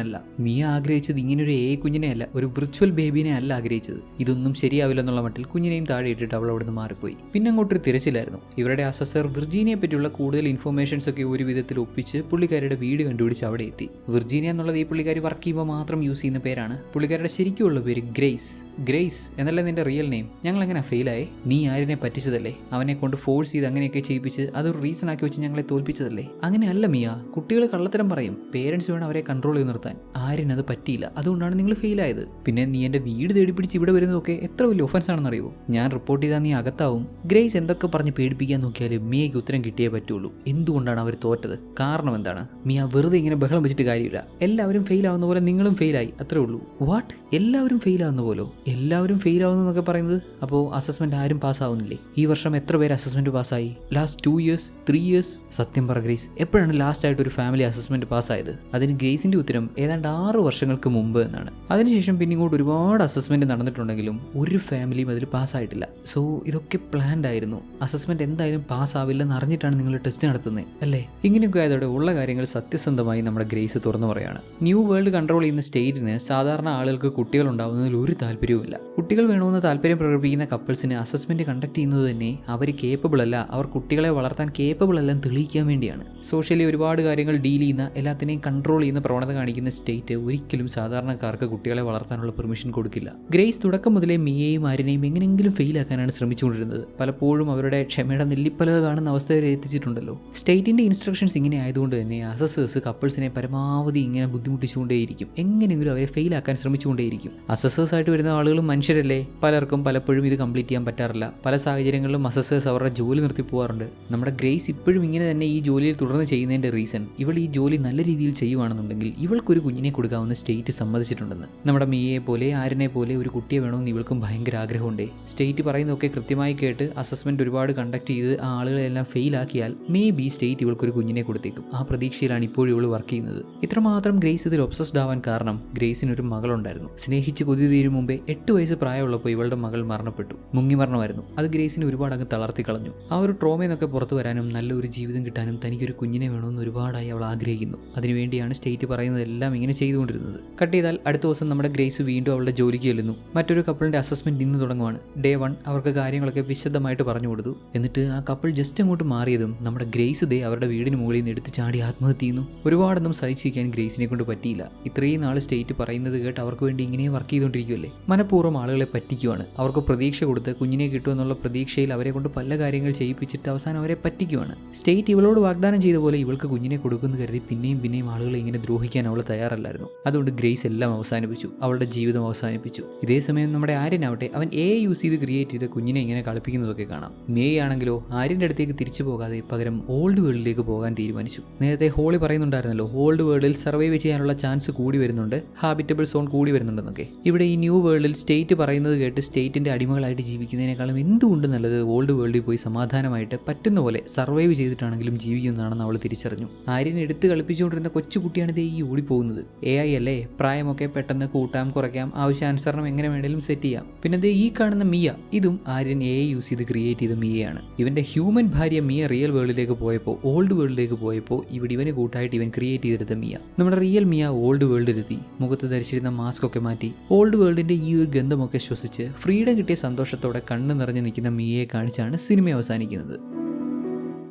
അല്ല. മിയ ആഗ്രഹിച്ചത് ഇങ്ങനെ ഒരു എ കുഞ്ഞിനെ അല്ല ഒരു വിർച്വൽ ബേബിനെ അല്ല ആഗ്രഹിച്ചത്. ഇതൊന്നും ശരിയാവില്ല എന്നുള്ള മട്ടിൽ കുഞ്ഞിനെയും താഴെ ഇട്ടിട്ട് അവൾ അവിടുന്ന് മാറിപ്പോയി. പിന്നെ അങ്ങോട്ടൊരു തിരച്ചിലായിരുന്നു. ഇവരുടെ അസസർ വിർജീനിയെ പറ്റിയുള്ള കൂടുതൽ ഇൻഫർമേഷൻസ് ഒക്കെ ഒരു വിധത്തിൽ ഒപ്പിച്ച് പുള്ളിക്കാരിയുടെ വീട് കണ്ടുപിടിച്ച് അവിടെ എത്തി. വിർജീനിയ എന്നുള്ളത് ഈ പുള്ളിക്കാരി വർക്ക് ചെയ്യുമ്പോൾ മാത്രം യൂസ് ചെയ്യുന്ന പേരാണ്. പുള്ളിക്കാരുടെ ശരിക്കുള്ള പേര് ഗ്രേസ്. ഗ്രേസ് എന്നല്ല നിന്റെ റിയൽ നെയിം ഞങ്ങൾ എങ്ങനെ ഫെയിലായേ നീ ആരിനെ പറ്റിച്ചതല്ലേ? അവനെ കൊണ്ട് ഫോഴ്സ് ചെയ്ത് അങ്ങനെയൊക്കെ ചെയ്യിപ്പിച്ച് അതൊരു റീസൺ ആക്കി വെച്ച് ഞങ്ങളെ തോൽപ്പിച്ചതല്ലേ? അങ്ങനെയല്ല മിയ. കുട്ടികൾ കള്ളത്തരം പറയും. പേരൻസ് വേണം അവരെ കൺട്രോൾ ചെയ്ത് നിർത്താൻ. ആരിനത് പറ്റിയില്ല. അതുകൊണ്ടാണ് നിങ്ങൾ ഫെയിലായത് പിന്നെ നീ എന്റെ വീട് തേടി പിടിച്ച് ഇവിടെ വരുന്നതൊക്കെ എത്ര വലിയ ഒഫൻസ് ആണെന്ന് അറിയോ ഞാൻ റിപ്പോർട്ട് ചെയ്താൽ നീ അകത്താവും. ഗ്രേസ് എന്തൊക്കെ പറഞ്ഞ് പേടിപ്പിക്കാൻ നോക്കിയാൽ മിയയ്ക്ക് ഉത്തരം കിട്ടിയേ പറ്റുള്ളൂ. എന്തുകൊണ്ടാണ് അവർ തോറ്റത്? കാരണം എന്താണ്? മിയ വെറുതെ ഇങ്ങനെ ബഹളം വെച്ചിട്ട് കാര്യമില്ല. എല്ലാവരും ഫെയിൽ ആവുന്ന പോലെ നിങ്ങളും ഫെയിലായി അത്രേ ഉള്ളൂ. വാട്ട് എല്ലാവരും ഫെയിൽ ആവുന്ന പോലോ? എല്ലാവരും ഫെയിൽ ആവുന്നു എന്നൊക്കെ പറയുന്നത്? അപ്പോൾ അസസ്മെന്റ് ആരും പാസ്സാവുന്നില്ലേ ഈ വർഷം എത്ര പേര് അസസ്മെന്റ് പാസ്സായി last two years three years സത്യം പറ ഗ്രേസ്. എപ്പോഴാണ് ലാസ്റ്റ് ആയിട്ട് ഒരു ഫാമിലി അസസ്മെന്റ് പാസ്സായത് അതിന് ഗ്രേസിന്റെ ഉത്തരം ഏതാണ്ട് ആറ് വർഷങ്ങൾക്ക് മുമ്പ് എന്നാണ്. അതിനുശേഷം പിന്നെ ഇങ്ങോട്ട് ഒരുപാട് അസസ്മെന്റ് നടന്നിട്ടുണ്ടെങ്കിലും ഒരു ഫാമിലിയും അതിൽ പാസ്സായിട്ടില്ല സോ ഇതൊക്കെ പ്ലാൻഡ് ആയിരുന്നു. ആയിരുന്നു അസസ്മെന്റ് എന്തായാലും പാസ് ആവില്ലെന്ന് അറിഞ്ഞിട്ടാണ് നിങ്ങൾ ടെസ്റ്റ് നടത്തുന്നത് അല്ലേ? ഇങ്ങനെയൊക്കെ ആയതോടെ ഉള്ള കാര്യങ്ങൾ സത്യസന്ധമായി നമ്മുടെ ഗ്രേസ് തുറന്നു പറയാണ്. ന്യൂ വേൾഡ് കൺട്രോൾ ചെയ്യുന്ന സ്റ്റേറ്റിന് സാധാരണ ആളുകൾക്ക് കുട്ടികൾ ഉണ്ടാവുന്നതിൽ ഒരു താല്പര്യവുമില്ല. കുട്ടികൾ വേണമെന്ന് താല്പര്യം പ്രകടിപ്പിക്കുന്ന കപ്പിൾസിന് അസസ്മെന്റ് കണ്ടക്ട് ചെയ്യുന്നത് തന്നെ അവർ കേപ്പബിൾ അല്ല അവർ കുട്ടികളെ വളർത്താൻ കേപ്പബിൾ അല്ലെന്ന് തെളിയിക്കാൻ വേണ്ടിയാണ്. സോഷ്യലി ഒരുപാട് കാര്യങ്ങൾ ഡീൽ ചെയ്യുന്ന എല്ലാത്തിനെയും കൺട്രോൾ ചെയ്യുന്ന പ്രവണത കാണിക്കുന്ന സ്റ്റേറ്റ് ഒരിക്കലും സാധാരണക്കാർക്ക് കുട്ടികളെ വളർത്താനുള്ള പെർമിഷൻ കൊടുക്കില്ല. ഗ്രേസ് തുടക്കം മുതലേ മിയയും ആരിനെയും എങ്ങനെയെങ്കിലും ഫെയിലാക്കാനാണ് ശ്രമിച്ചുകൊണ്ടിരുന്നത്. പലപ്പോഴും അവരുടെ ക്ഷമയുടെ നെല്ലിപ്പലക കാണുന്ന അവസ്ഥ വരെ എത്തിച്ചിട്ടുണ്ടല്ലോ. സ്റ്റേറ്റിന്റെ ഇൻസ്ട്രക്ഷൻസ് ഇങ്ങനെ ആയതുകൊണ്ട് തന്നെ അസസേഴ്സ് കപ്പിൾസിനെ പരമാവധി ഇങ്ങനെ ബുദ്ധിമുട്ടിച്ചുകൊണ്ടേയിരിക്കും. എങ്ങനെയെങ്കിലും അവരെ ഫെയിൽ ആക്കാൻ ശ്രമിച്ചുകൊണ്ടേയിരിക്കും. അസസേഴ്സ് ആയിട്ട് വരുന്ന ആളുകളും മനുഷ്യരല്ലേ? പലർക്കും പലപ്പോഴും ഇത് കംപ്ലീറ്റ് ചെയ്യാൻ പറ്റാറില്ല. പല സാഹചര്യങ്ങളിലും അസസേഴ്സ് അവരുടെ ജോലി നിർത്തി പോകാറുണ്ട് നമ്മുടെ ഗ്രേസ് ഇപ്പോഴും ഇങ്ങനെ തന്നെ ഈ ജോലിയിൽ തുടർന്ന് ചെയ്യുന്നതിന്റെ റീസൺ ഇവൾ ഈ ജോലി നല്ല രീതിയിൽ ചെയ്യുവാണെന്നുണ്ടെങ്കിൽ ഇവൾക്കൊരു കുഞ്ഞിനെ കൊടുക്കാവുന്ന സ്റ്റേറ്റ് സമ്മതിച്ചിട്ടുണ്ടെന്ന്. നമ്മുടെ മിയയെ പോലെ ആരിനെ പോലെ ഒരു കുട്ടിയെ വേണമെന്ന് ഇവൾക്കും ഭയങ്കര ആഗ്രഹമുണ്ടേ. സ്റ്റേറ്റ് പറയുന്നതൊക്കെ കൃത്യമായി കേട്ട് അസസ്മെന്റ് ഒരുപാട് കണ്ടക്ട് ചെയ്ത് ആ ആളുകളെല്ലാം ഫെയിലാക്കിയാൽ മേ ബി സ്റ്റേറ്റ് ഇവൾക്കൊരു കുഞ്ഞിനെ കൊടുത്തേക്കും. ആ പ്രതീക്ഷയിലാണ് ഇപ്പോഴും ഇവൾ വർക്ക് ചെയ്യുന്നത്. ഇത്രമാത്രം ഗ്രേസ് ഇതിൽ ഒബ്സസ്ഡ് ആവാൻ കാരണം ഗ്രേസിന് ഒരു മകളുണ്ടായിരുന്നു. സ്നേഹിച്ച് കൊതി തീരും മുമ്പേ എട്ട് വയസ്സ് പ്രായമുള്ളപ്പോൾ ഇവളുടെ മകൾ മരണപ്പെട്ടു. മുങ്ങി മരണമായിരുന്നു. അത് ഗ്രേസിനെ ഒരുപാട് അങ്ങ് തളർത്തി കളഞ്ഞു. ആ ഒരു ട്രോമയിൽ നിന്നൊക്കെ പുറത്തു വരാനും നല്ലൊരു ജീവിതം കിട്ടാനും തനിക്കൊരു കുഞ്ഞിനെ വേണമെന്ന് ഒരുപാടായി അവൾ ആഗ്രഹിക്കുന്നു. അതിനുവേണ്ടിയാണ് സ്റ്റേറ്റ് പറയുന്നതെല്ലാം ഇങ്ങനെ ചെയ്തുകൊണ്ടിരുന്നത്. കട്ട് ചെയ്താൽ അടുത്ത ദിവസം നമ്മുടെ ഗ്രേസ് വീണ്ടും അവളുടെ ജോലിക്ക് ചെല്ലുന്നു. മറ്റൊരു കപ്പിളിന്റെ അസസ്മെന്റ് ഇന്ന് തുടങ്ങുവാണ്. ഡേ വൺ അവർക്ക് കാര്യങ്ങളൊക്കെ വിശദമായിട്ട് പറഞ്ഞു കൊടുത്തു. എന്നിട്ട് ആ കപ്പിൾ ജസ്റ്റ് അങ്ങോട്ട് മാറിയതും നമ്മുടെ ഗ്രേസ് ദേ അവരുടെ വീടിന് മുകളിൽ നിന്ന് എടുത്ത് ചാടി ആത്മഹത്യ ചെയ്യുന്നു. ഒരുപാടൊന്നും സഹിച്ചിരിക്കാൻ ഗ്രേസിനെ കൊണ്ട് പറ്റിയില്ല. ഇത്രയും നാൾ സ്റ്റേറ്റ് പറയുന്നത് കേട്ട് അവർക്ക് വേണ്ടി ഇങ്ങനെ വർക്ക് ചെയ്തുകൊണ്ടിരിക്കുമല്ലേ മനഃപൂർവം ആളുകളെ പറ്റിക്കുവാണ്. അവർക്ക് പ്രതീക്ഷ കൊടുത്ത് കുഞ്ഞിനെ കിട്ടുമെന്നുള്ള പ്രതീക്ഷയിൽ അവരെ കൊണ്ട് പല കാര്യങ്ങൾ ചെയ്യിപ്പിച്ചിട്ട് അവസാനം അവരെ പറ്റിക്കുവാണ്. സ്റ്റേറ്റ് ഇവളോട് വാഗ്ദാനം ചെയ്ത പോലെ ഇവൾക്ക് കുഞ്ഞിനെ കൊടുക്കുന്നു കരുതി പിന്നെയും പിന്നെയും ആളുകളെ ഇങ്ങനെ ദ്രോഹിക്കാൻ അവൾ തയ്യാറല്ലായിരുന്നു. അതുകൊണ്ട് ഗ്രേസ് എല്ലാം അവസാനിപ്പിച്ചു. അവളുടെ ജീവിതം അവസാനിപ്പിച്ചു. ഇതേ സമയം നമ്മുടെ ആര്യനാവട്ടെ അവൻ എ യൂസ് ചെയ്ത് ക്രിയേറ്റ് ചെയ്ത് കുഞ്ഞിനെ ഇങ്ങനെ കളിപ്പിക്കുന്നതൊക്കെ കാണാം. മേ ആണെങ്കിലോ ആര്യന്റെ അടുത്തേക്ക് തിരിച്ചു പോകാതെ പകരം ഓൾഡ് വേൾഡിലേക്ക് പോകാൻ തീരുമാനിച്ചു. നേരത്തെ ഹോളി പറയുന്നുണ്ടായിരുന്നല്ലോ ഓൾഡ് വേൾഡിൽ സർവൈവ് ചെയ്യാനുള്ള ചാൻസ് കൂടി വരുന്നുണ്ട് ഹാബിറ്റബിൾ സോൺ കൂടി വരുന്നുണ്ടെന്നൊക്കെ. ഇവിടെ ഈ ന്യൂ വേൾഡിൽ സ്റ്റേറ്റ് പറയുന്നത് കേട്ട് സ്റ്റേറ്റിന്റെ അടിമകളായിട്ട് ജീവിക്കുന്നതിനേക്കാളും എന്തുകൊണ്ട് നല്ലത് ഓൾഡ് വേൾഡിൽ പോയി സമാധാനമായിട്ട് പറ്റുന്ന പോലെ സർവൈവ് ചെയ്തിട്ടാണെങ്കിലും ജീവിക്കുന്നതാണെന്ന് അവൾ തിരിച്ചറിഞ്ഞു. ആര്യനെ എടുത്ത് കളിപ്പിച്ചുകൊണ്ടിരുന്ന കൊച്ചുകുട്ടിയാണ് ഇതേ ഈ ഓടിപ്പോകുന്നത്. എ ഐ അല്ലേ? പ്രായമൊക്കെ പെട്ടെന്ന് കൂട്ടാം കുറയ്ക്കാം ആവശ്യാനുസരണം എങ്ങനെ വേണേലും സെറ്റ് ചെയ്യാം. പിന്നെ ഈ കാണുന്ന മിയ ഇതും ആര്യൻ എ ഐ യൂസ് ചെയ്ത് ക്രിയേറ്റ് ചെയ്ത മിയയാണ്. ഇവന്റെ ഹ്യൂമൻ ഭാര്യ മിയ റിയൽ വേൾഡിലേക്ക് പോയപ്പോൾ ഓൾഡ് വേൾഡിലേക്ക് പോയപ്പോൾ ഇവിടെ ഇവന് കൂട്ടായിട്ട് ഇവൻ ക്രിയേറ്റ് ചെയ്തെടുത്ത മിയ. നമ്മുടെ റിയൽ മിയ ഓൾഡ് വേൾഡിലെത്തി മുഖത്ത് ധരിച്ചിരുന്ന മാസ്ക് ഒക്കെ മാറ്റി ഓൾഡ് വേൾഡിന്റെ ഈ ഒരു ഗന്ധമൊക്കെ ശ്വസിച്ച് ഫ്രീഡം കിട്ടിയ സന്തോഷത്തോടെ കണ്ണ് നിറഞ്ഞു നിൽക്കുന്ന മിയയെ കാണിച്ചാണ് സിനിമ അവസാനിക്കുന്നത്.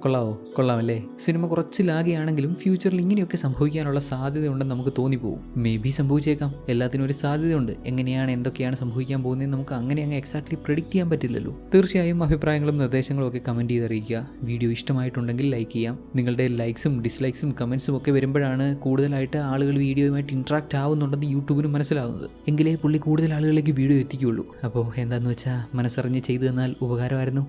കൊള്ളാവോ? കൊള്ളാമല്ലേ സിനിമ കുറച്ച് ലാഗിയാണെങ്കിലും ഫ്യൂച്ചറിൽ ഇങ്ങനെയൊക്കെ സംഭവിക്കാനുള്ള സാധ്യതയുണ്ടെന്ന് നമുക്ക് തോന്നിപ്പോകും മേ ബി സംഭവിച്ചേക്കാം. എല്ലാത്തിനും ഒരു സാധ്യതയുണ്ട്. എങ്ങനെയാണ് എന്തൊക്കെയാണ് സംഭവിക്കാൻ പോകുന്നത് നമുക്ക് അങ്ങനെ അങ്ങ് എക്സാക്ട്ലി പ്രിഡിക്റ്റ് ചെയ്യാൻ പറ്റില്ലല്ലോ. തീർച്ചയായും അഭിപ്രായങ്ങളും നിർദ്ദേശങ്ങളും ഒക്കെ കമന്റ് ചെയ്ത് അറിയിക്കുക വീഡിയോ ഇഷ്ടമായിട്ടുണ്ടെങ്കിൽ ലൈക്ക് ചെയ്യാം. നിങ്ങളുടെ ലൈക്സും ഡിസ്ലൈക്സും കമൻസും ഒക്കെ വരുമ്പോഴാണ് കൂടുതലായിട്ട് ആളുകൾ വീഡിയോയുമായിട്ട് ഇൻട്രാക്ട് ആവുന്നുണ്ടെന്ന് യൂട്യൂബിന് മനസ്സിലാവുന്നത്. എങ്കിലേ പുള്ളി കൂടുതൽ ആളുകളിലേക്ക് വീഡിയോ എത്തിക്കുകയുള്ളൂ. അപ്പോൾ എന്താണെന്ന് വെച്ചാൽ മനസ്സറിഞ്ഞ് ചെയ്തു തന്നാൽ ഉപകാരമായിരുന്നു.